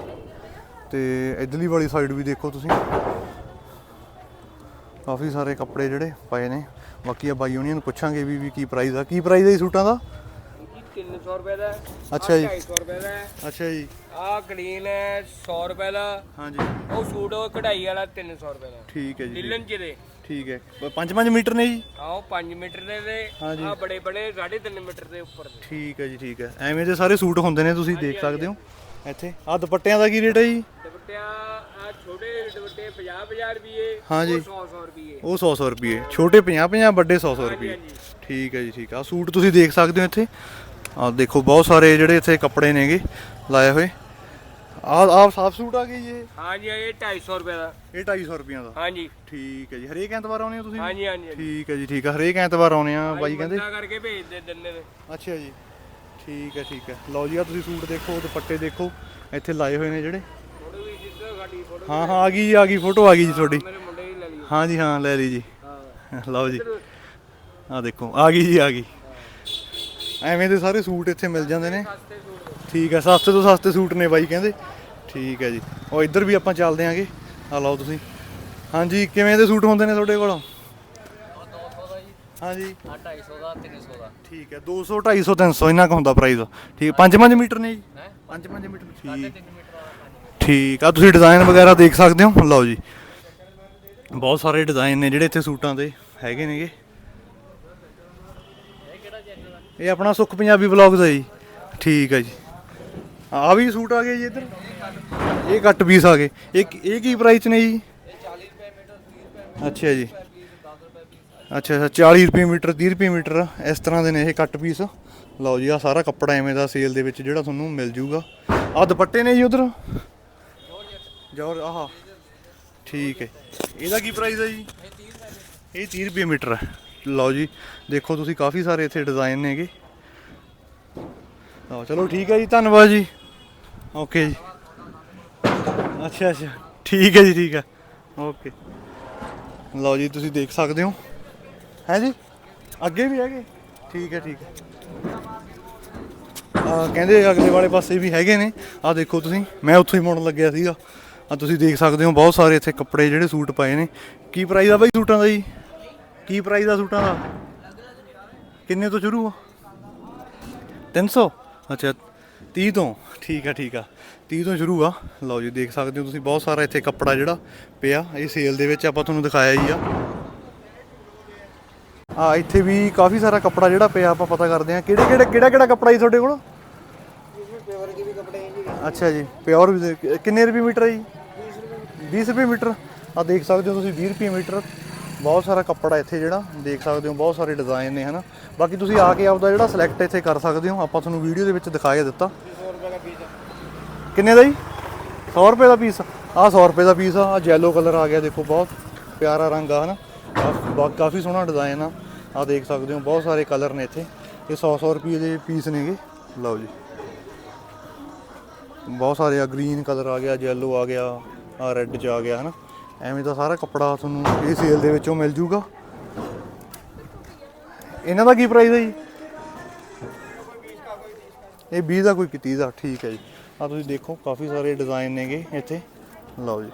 ਤੇ ਇਧਰਲੀ ਵਾਲੀ ਸਾਈਡ ਵੀ ਦੇਖੋ ਤੁਸੀਂ। ਕਾਫੀ ਸਾਰੇ ਕੱਪੜੇ ਜਿਹੜੇ ਪਏ ਨੇ। ਬਾਕੀ ਆ ਬਾਈ ਹੁਣੀਆਂ ਪੁੱਛਾਂਗੇ ਵੀ ਵੀ ਕੀ ਪ੍ਰਾਈਸ ਆ। ਕੀ ਪ੍ਰਾਈਸ ਹੈ ਇਹ ਸੂਟਾਂ ਦਾ? 300 ਰੁਪਏ ਦਾ ਅੱਛਾ ਜੀ। 250 ਰੁਪਏ ਦਾ ਅੱਛਾ ਜੀ। ਆ ਗ੍ਰੀਨ ਹੈ 100 ਰੁਪਏ ਦਾ। ਹਾਂਜੀ। ਉਹ ਸੂਟ ਉਹ ਕਢਾਈ ਵਾਲਾ 300 ਰੁਪਏ ਦਾ। ਠੀਕ ਹੈ ਜੀ। ਲਿਲਨ ਜਿਹਦੇ ਠੀਕ ਹੈ। 5-5 ਮੀਟਰ ਨੇ ਜੀ? ਆਓ 5 ਮੀਟਰ ਦੇ ਦੇ ਹਾਂਜੀ। ਆ ਬੜੇ ਬੜੇ 3.5 ਮੀਟਰ ਦੇ ਉੱਪਰ ਦੇ। ਠੀਕ ਹੈ ਜੀ ਠੀਕ ਹੈ। ਐਵੇਂ ਦੇ ਸਾਰੇ ਸੂਟ ਹੁੰਦੇ ਨੇ ਤੁਸੀਂ ਦੇਖ ਸਕਦੇ ਹੋ। ਇੱਥੇ। ਆ ਦੁਪੱਟਿਆਂ ਦਾ ਕੀ ਰੇਟ ਹੈ ਜੀ? ਦੁਪੱਟਿਆ ਆ ਛੋਟੇ ਦੁਪੱਟੇ 50 50 ਰੁਪਏ ਹਾਂਜੀ। 100 100 ਰੁਪਏ ਉਹ 100 100 ਰੁਪਏ ਛੋਟੇ 50 50 ਵੱਡੇ 100 100 ਰੁਪਏ। ਠੀਕ ਹੈ ਜੀ ਠੀਕ ਆ ਸੂਟ ਤੁਸੀਂ ਦੇਖ ਸਕਦੇ ਹੋ ਇੱਥੇ। ਆ ਦੇਖੋ ਬਹੁਤ ਸਾਰੇ ਜਿਹੜੇ ਇੱਥੇ ਕੱਪੜੇ ਨੇਗੇ ਲਾਏ ਹੋਏ। ਆ ਆ ਸਾਫ਼ ਸੂਟ ਆ ਗਏ ਜੀ? ਹਾਂਜੀ ਇਹ 250 ਰੁਪਏ ਦਾ। ਇਹ 250 ਰੁਪਈਆਂ ਦਾ? ਹਾਂਜੀ। ਠੀਕ ਹੈ ਜੀ। ਹਰੇਕ ਐਤਵਾਰ ਆਉਣੇ ਹੋ ਤੁਸੀਂ? ਹਾਂਜੀ ਹਾਂਜੀ ਹਾਂਜੀ। ਠੀਕ ਹੈ ਜੀ ਠੀਕ ਆ ਹਰੇਕ ਐਤਵਾਰ ਆਉਣੇ ਆ ਬਾਈ ਕਹਿੰਦੇ? ਬੰਦਾ ਕਰਕੇ ਭੇਜ ਦੇ ਦਿੰਦੇ ਨੇ। ਅੱਛਾ ਜੀ। ਠੀਕ ਹੈ ਠੀਕ ਹੈ। ਲਓ ਜੀ ਆ ਤੁਸੀਂ ਸੂਟ ਦੇਖੋ ਦੁਪੱਟੇ ਦੇਖੋ। ਇੱਥੇ ਲਾਏ ਹੋਏ ਨੇ ਜਿਹੜੇ। ਫੋਟੋ ਵੀ ਜਿੱਦਾਂ ਸਾਡੀ ਫੋਟੋ ਹਾਂ ਹਾਂ ਆ ਗਈ ਜੀ ਆ ਗਈ ਫੋਟੋ ਆ ਗਈ ਜੀ ਤੁਹਾਡੀ। ਮੇਰੇ ਮੁੰਡੇ ਹੀ ਲੈ ਲਈ ਹਾਂ ਜੀ ਹਾਂ ਲੈ ਲਈ ਜੀ। ਹਾਂ। ਲਓ ਜੀ। ਆ ਦੇਖੋ ਆ ਗਈ ਜੀ ਆ ਗਈ। ਐਵੇਂ ਦੇ ਸਾਰੇ ਸੂਟ ਇੱਥੇ ਮਿਲ ਜਾਂਦੇ ਨੇ। ਸਸਤੇ ਸੂਟ ਠੀਕ ਹੈ ਸਸਤੇ ਤੋਂ ਸਸਤੇ ਸੂਟ ਨੇ ਬਾਈ ਕਹਿੰਦੇ। ਠੀਕ ਹੈ ਜੀ। ਉਹ ਇੱਧਰ ਵੀ ਆਪਾਂ ਚੱਲਦੇ ਆਂਗੇ। ਆ ਲਓ ਤੁਸੀਂ। ਹਾਂਜੀ ਕਿਵੇਂ ਦੇ ਸੂਟ ਹੁੰਦੇ ਨੇ ਤੁਹਾਡੇ ਕੋਲ? 200 ਦਾ ਜੀ ਹਾਂਜੀ। ਆ 250 ਦਾ 300 ਦਾ ਠੀਕ ਹੈ 200 250 300 ਇੰਨਾ ਕੁ ਹੁੰਦਾ ਪ੍ਰਾਈਸ ਠੀਕ 5-5 ਮੀਟਰ ਨੇ ਜੀ? ਹੈ? 5-5 ਮੀਟਰ ਠੀਕ। 3 ਮੀਟਰ ਵਾਲਾ ਠੀਕ ਆ ਤੁਸੀਂ ਡਿਜ਼ਾਈਨ ਵਗੈਰਾ ਦੇਖ ਸਕਦੇ ਹੋ? ਲਓ ਜੀ। ਬਹੁਤ ਸਾਰੇ ਡਿਜ਼ਾਈਨ ਨੇ ਜਿਹੜੇ ਇੱਥੇ ਸੂਟਾਂ ਦੇ ਹੈਗੇ ਨੇਗੇ। ਇਹ ਆਪਣਾ ਸੁੱਖ ਪੰਜਾਬੀ ਵਲੌਗਸ ਹੈ ਜੀ। ਠੀਕ ਹੈ ਜੀ। ਆ ਵੀ ਸੂਟ ਆ ਗਏ ਜੀ ਇੱਧਰ। ਇਹ ਕੱਟ ਪੀਸ ਆ ਗਏ। ਇਹ ਇਹ ਕੀ ਪ੍ਰਾਈਸ ਨੇ ਜੀ? ਅੱਛਾ ਜੀ। ਅੱਛਾ ਅੱਛਾ 40 ਰੁਪਏ ਮੀਟਰ 30 ਰੁਪਏ ਮੀਟਰ ਇਸ ਤਰ੍ਹਾਂ ਦੇ ਨੇ ਇਹ ਕੱਟ ਪੀਸ। ਲਓ ਜੀ ਆ ਸਾਰਾ ਕੱਪੜਾ ਐਵੇਂ ਦਾ ਸੇਲ ਦੇ ਵਿੱਚ ਜਿਹੜਾ ਤੁਹਾਨੂੰ ਮਿਲ ਜੂਗਾ। ਆ ਦੁਪੱਟੇ ਨੇ ਜੀ ਉਧਰ। ਜੋਰ ਆਹਾ। ਠੀਕ ਹੈ। ਇਹਦਾ ਕੀ ਪ੍ਰਾਈਸ ਹੈ ਜੀ? ਇਹ 30 ਰੁਪਏ ਮੀਟਰ ਹੈ। ਲਓ ਜੀ, ਦੇਖੋ ਤੁਸੀਂ ਕਾਫੀ ਸਾਰੇ ਇੱਥੇ ਡਿਜ਼ਾਈਨ ਨੇਗੇ। ਲਓ, ਚਲੋ ਠੀਕ ਹੈ ਜੀ, ਧੰਨਵਾਦ ਜੀ। ਓਕੇ ਜੀ। ਅੱਛਾ ਅੱਛਾ। ਠੀਕ ਹੈ ਜੀ, ਠੀਕ ਹੈ। ਓਕੇ ਲਓ ਜੀ, ਤੁਸੀਂ ਦੇਖ ਸਕਦੇ ਹੋ। ਹੈ ਜੀ? ਅੱਗੇ ਵੀ ਹੈਗੇ? ਠੀਕ ਹੈ ਠੀਕ ਹੈ। ਆ ਕਹਿੰਦੇ ਅਗਲੇ ਵਾਲੇ ਪਾਸੇ ਵੀ ਹੈਗੇ ਨੇ। ਆ ਦੇਖੋ ਤੁਸੀਂ, ਮੈਂ ਉੱਥੋਂ ਹੀ ਮੁੜਨ ਲੱਗਿਆ ਸੀਗਾ। ਆ ਤੁਸੀਂ ਦੇਖ ਸਕਦੇ ਹੋ, ਬਹੁਤ ਸਾਰੇ ਇੱਥੇ ਕੱਪੜੇ ਜਿਹੜੇ ਸੂਟ ਪਏ ਨੇ। ਕੀ ਪ੍ਰਾਈਸ ਆ ਬਾਈ ਸੂਟਾਂ ਦਾ ਜੀ? ਕੀ ਪ੍ਰਾਈਸ ਆ ਸੂਟਾਂ ਦਾ? ਕਿੰਨੇ ਤੋਂ ਸ਼ੁਰੂ ਆ? 300 ਅੱਛਾ 30 ਤੋਂ, ਠੀਕ ਆ ਠੀਕ ਆ। 30 ਤੋਂ ਸ਼ੁਰੂ ਆ। ਲਓ ਜੀ, ਦੇਖ ਸਕਦੇ ਹੋ ਤੁਸੀਂ, ਬਹੁਤ ਸਾਰਾ ਇੱਥੇ ਕੱਪੜਾ ਜਿਹੜਾ ਪਿਆ, ਇਹ ਸੇਲ ਦੇ ਵਿੱਚ ਆਪਾਂ ਤੁਹਾਨੂੰ ਦਿਖਾਇਆ ਹੀ ਆ। ਆ ਇੱਥੇ ਵੀ ਕਾਫੀ ਸਾਰਾ ਕੱਪੜਾ ਜਿਹੜਾ ਪਿਆ, ਆਪਾਂ ਪਤਾ ਕਰਦੇ ਆ ਕਿਹੜੇ ਕਿਹੜੇ, ਕਿਹੜਾ ਕਿਹੜਾ ਕੱਪੜਾ ਜੀ ਤੁਹਾਡੇ ਕੋਲ? ਅੱਛਾ ਜੀ ਪਿਓਰ ਕਿੰਨੇ ਰੁਪਏ ਮੀਟਰ ਹੈ ਜੀ? 20 ਰੁਪਏ ਮੀਟਰ। ਆ ਦੇਖ ਸਕਦੇ ਹੋ ਤੁਸੀਂ 20 ਰੁਪਏ ਮੀਟਰ। ਬਹੁਤ ਸਾਰਾ ਕੱਪੜਾ ਇੱਥੇ ਜਿਹੜਾ, ਦੇਖ ਸਕਦੇ ਹੋ, ਬਹੁਤ ਸਾਰੇ ਡਿਜ਼ਾਈਨ ਨੇ, ਹਨਾ। ਬਾਕੀ ਤੁਸੀਂ ਆ ਕੇ ਆਪਦਾ ਜਿਹੜਾ ਸਿਲੈਕਟ ਇੱਥੇ ਕਰ ਸਕਦੇ ਹੋ, ਆਪਾਂ ਤੁਹਾਨੂੰ ਵੀਡੀਓ ਦੇ ਵਿੱਚ ਦਿਖਾਇਆ ਦਿੱਤਾ। ਕਿੰਨੇ ਦਾ ਜੀ? 100 ਰੁਪਏ ਦਾ ਪੀਸ ਆ। 100 ਰੁਪਏ ਦਾ ਪੀਸ ਆ। ਆ yellow ਕਲਰ ਆ ਗਿਆ, ਦੇਖੋ ਬਹੁਤ ਪਿਆਰਾ ਰੰਗ ਆ, ਹਨਾ? ਕਾਫੀ ਸੋਹਣਾ ਡਿਜ਼ਾਈਨ ਆ। ਆ ਦੇਖ ਸਕਦੇ ਹੋ, ਬਹੁਤ ਸਾਰੇ ਕਲਰ ਨੇ ਇੱਥੇ। ਇਹ 100 100 ਰੁਪਏ ਦੇ ਪੀਸ ਨੇਗੇ। ਲਓ ਜੀ। ਬਹੁਤ ਸਾਰੇ ਆ ਗ੍ਰੀਨ ਕਲਰ ਆ ਗਿਆ ਜੈਲੋ ਆ ਗਿਆ ਆ ਰੈੱਡ ਚ ਆ ਗਿਆ, ਹਨਾ? ਐਵੇਂ ਦਾ ਸਾਰਾ ਕੱਪੜਾ ਤੁਹਾਨੂੰ ਇਹ ਸੇਲ ਦੇ ਵਿੱਚੋਂ ਮਿਲ ਜੂਗਾ। ਇਹਨਾਂ ਦਾ ਕੀ ਪ੍ਰਾਈਸ ਹੈ ਜੀ? ਇਹ 20 ਦਾ ਕੋਈ 30 ਦਾ ਠੀਕ ਹੈ ਜੀ। ਆ ਤੁਸੀਂ ਦੇਖੋ ਕਾਫੀ ਸਾਰੇ ਡਿਜ਼ਾਈਨ ਨੇਗੇ ਇੱਥੇ। ਲਓ ਜੀ।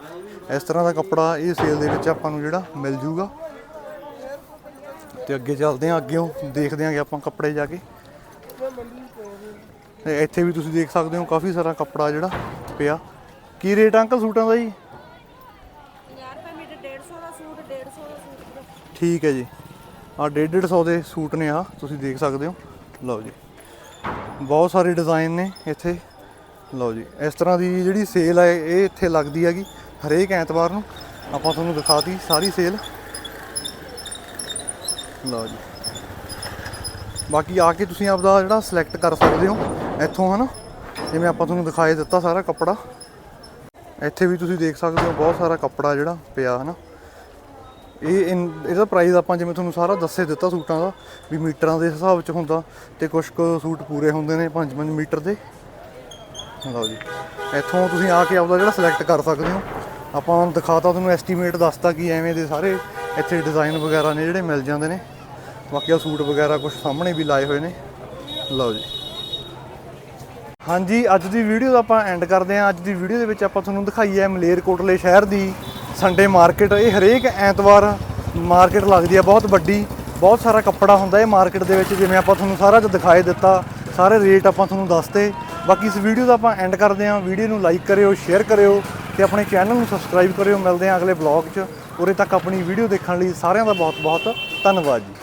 ਇਸ ਤਰ੍ਹਾਂ ਦਾ ਕੱਪੜਾ ਇਹ ਸੇਲ ਦੇ ਵਿੱਚ ਆਪਾਂ ਨੂੰ ਜਿਹੜਾ ਮਿਲ ਜੂਗਾ। ਤੇ ਅੱਗੇ ਚੱਲਦੇ ਹਾਂ ਅੱਗੇੋਂ ਦੇਖਦੇ ਆਂਗੇ ਆਪਾਂ ਕੱਪੜੇ ਜਾ ਕੇ। ਤੇ ਇੱਥੇ ਵੀ ਤੁਸੀਂ ਦੇਖ ਸਕਦੇ ਹੋ ਕਾਫੀ ਸਾਰਾ ਕੱਪੜਾ ਜਿਹੜਾ ਪਿਆ। ਕੀ ਰੇਟ ਅੰਕਲ ਸੂਟਾਂ ਦਾ ਜੀ? 50 ਰੁਪਏ ਮੀਟਰ 150 ਦਾ ਸੂਟ 150 ਦਾ ਸੂਟ। ਠੀਕ ਹੈ ਜੀ। ਆ 150 ਦੇ ਸੂਟ ਨੇ ਆ ਤੁਸੀਂ ਦੇਖ ਸਕਦੇ ਹੋ। ਲਓ ਜੀ। ਬਹੁਤ ਸਾਰੇ ਡਿਜ਼ਾਈਨ ਨੇ ਇੱਥੇ। ਲਓ ਜੀ, ਇਸ ਤਰ੍ਹਾਂ ਦੀ ਜਿਹੜੀ ਸੇਲ ਹੈ ਇਹ ਇੱਥੇ ਲੱਗਦੀ ਹੈਗੀ, ਹਰੇਕ ਐਤਵਾਰ ਨੂੰ। ਆਪਾਂ ਤੁਹਾਨੂੰ ਦਿਖਾਤੀ ਸਾਰੀ ਸੇਲ ਲਓ ਜੀ। ਬਾਕੀ ਆ ਕੇ ਤੁਸੀਂ ਆਪਦਾ ਜਿਹੜਾ ਸਿਲੈਕਟ ਕਰ ਸਕਦੇ ਹੋ ਇੱਥੋਂ, ਹਨਾ? ਜਿਵੇਂ ਆਪਾਂ ਤੁਹਾਨੂੰ ਦਿਖਾਏ ਦਿੱਤਾ ਸਾਰਾ ਕੱਪੜਾ। ਇੱਥੇ ਵੀ ਤੁਸੀਂ ਦੇਖ ਸਕਦੇ ਹੋ, ਬਹੁਤ ਸਾਰਾ ਕੱਪੜਾ ਜਿਹੜਾ ਪਿਆ, ਹਨਾ? ਇਹ ਇਨ- ਇਹਦਾ ਪ੍ਰਾਈਸ ਆਪਾਂ ਜਿਵੇਂ ਤੁਹਾਨੂੰ ਸਾਰਾ ਦੱਸੇ ਦਿੱਤਾ ਸੂਟਾਂ ਦਾ, ਵੀ ਮੀਟਰਾਂ ਦੇ ਹਿਸਾਬ 'ਚ ਹੁੰਦਾ ਤੇ ਕੁਝ ਕੁ ਸੂਟ ਪੂਰੇ ਹੁੰਦੇ ਨੇ 5-5 ਮੀਟਰ ਦੇ। ਲਓ ਜੀ। ਇੱਥੋਂ ਤੁਸੀਂ ਆ ਕੇ ਆਪਦਾ ਜਿਹੜਾ ਸਿਲੈਕਟ ਕਰ ਸਕਦੇ ਹੋ। ਆਪਾਂ ਹੁਣ ਦਿਖਾਤਾ ਤੁਹਾਨੂੰ ਐਸਟੀਮੇਟ ਦੱਸਤਾ ਕਿ ਐਵੇਂ ਦੇ ਸਾਰੇ ਇੱਥੇ ਡਿਜ਼ਾਈਨ ਵਗੈਰਾ ਨੇ ਜਿਹੜੇ ਮਿਲ ਜਾਂਦੇ ਨੇ। ਬਾਕੀ ਆ ਸੂਟ ਵਗੈਰਾ ਕੁਝ ਸਾਹਮਣੇ ਵੀ ਲਾਏ ਹੋਏ ਨੇ। ਲਓ ਜੀ। ਹਾਂਜੀ, ਅੱਜ ਦੀ ਵੀਡੀਓ ਦਾ ਆਪਾਂ ਐਂਡ ਕਰਦੇ ਹਾਂ। ਅੱਜ ਦੀ ਵੀਡੀਓ ਦੇ ਵਿੱਚ ਆਪਾਂ ਤੁਹਾਨੂੰ ਦਿਖਾਈ ਹੈ ਮਲੇਰਕੋਟਲੇ ਸ਼ਹਿਰ ਦੀ। ਸੰਡੇ ਮਾਰਕੀਟ ਇਹ ਹਰੇਕ ਐਤਵਾਰ ਮਾਰਕੀਟ ਲੱਗਦੀ ਹੈ ਬਹੁਤ ਵੱਡੀ, ਬਹੁਤ ਸਾਰਾ ਕੱਪੜਾ ਹੁੰਦਾ ਇਹ ਮਾਰਕੀਟ ਦੇ ਵਿੱਚ, ਜਿਵੇਂ ਆਪਾਂ ਤੁਹਾਨੂੰ ਸਾਰਾ ਕੁਝ ਦਿਖਾਏ ਦਿੱਤਾ, ਸਾਰੇ ਰੇਟ ਆਪਾਂ ਤੁਹਾਨੂੰ ਦੱਸਤੇ। ਬਾਕੀ ਇਸ ਵੀਡੀਓ ਦਾ ਆਪਾਂ ਐਂਡ ਕਰਦੇ ਹਾਂ ਵੀਡੀਓ ਨੂੰ ਲਾਈਕ ਕਰਿਓ ਸ਼ੇਅਰ ਕਰਿਓ ਤੇ ਆਪਣੇ ਚੈਨਲ ਨੂੰ ਸਬਸਕ੍ਰਾਈਬ ਕਰਿਓ। ਮਿਲਦੇ ਹਾਂ ਅਗਲੇ ਬਲੌਗ 'ਚ। ਉਰੇ ਤੱਕ ਆਪਣੀ ਵੀਡੀਓ ਦੇਖਣ ਲਈ ਸਾਰਿਆਂ ਦਾ ਬਹੁਤ ਬਹੁਤ ਧੰਨਵਾਦ ਜੀ।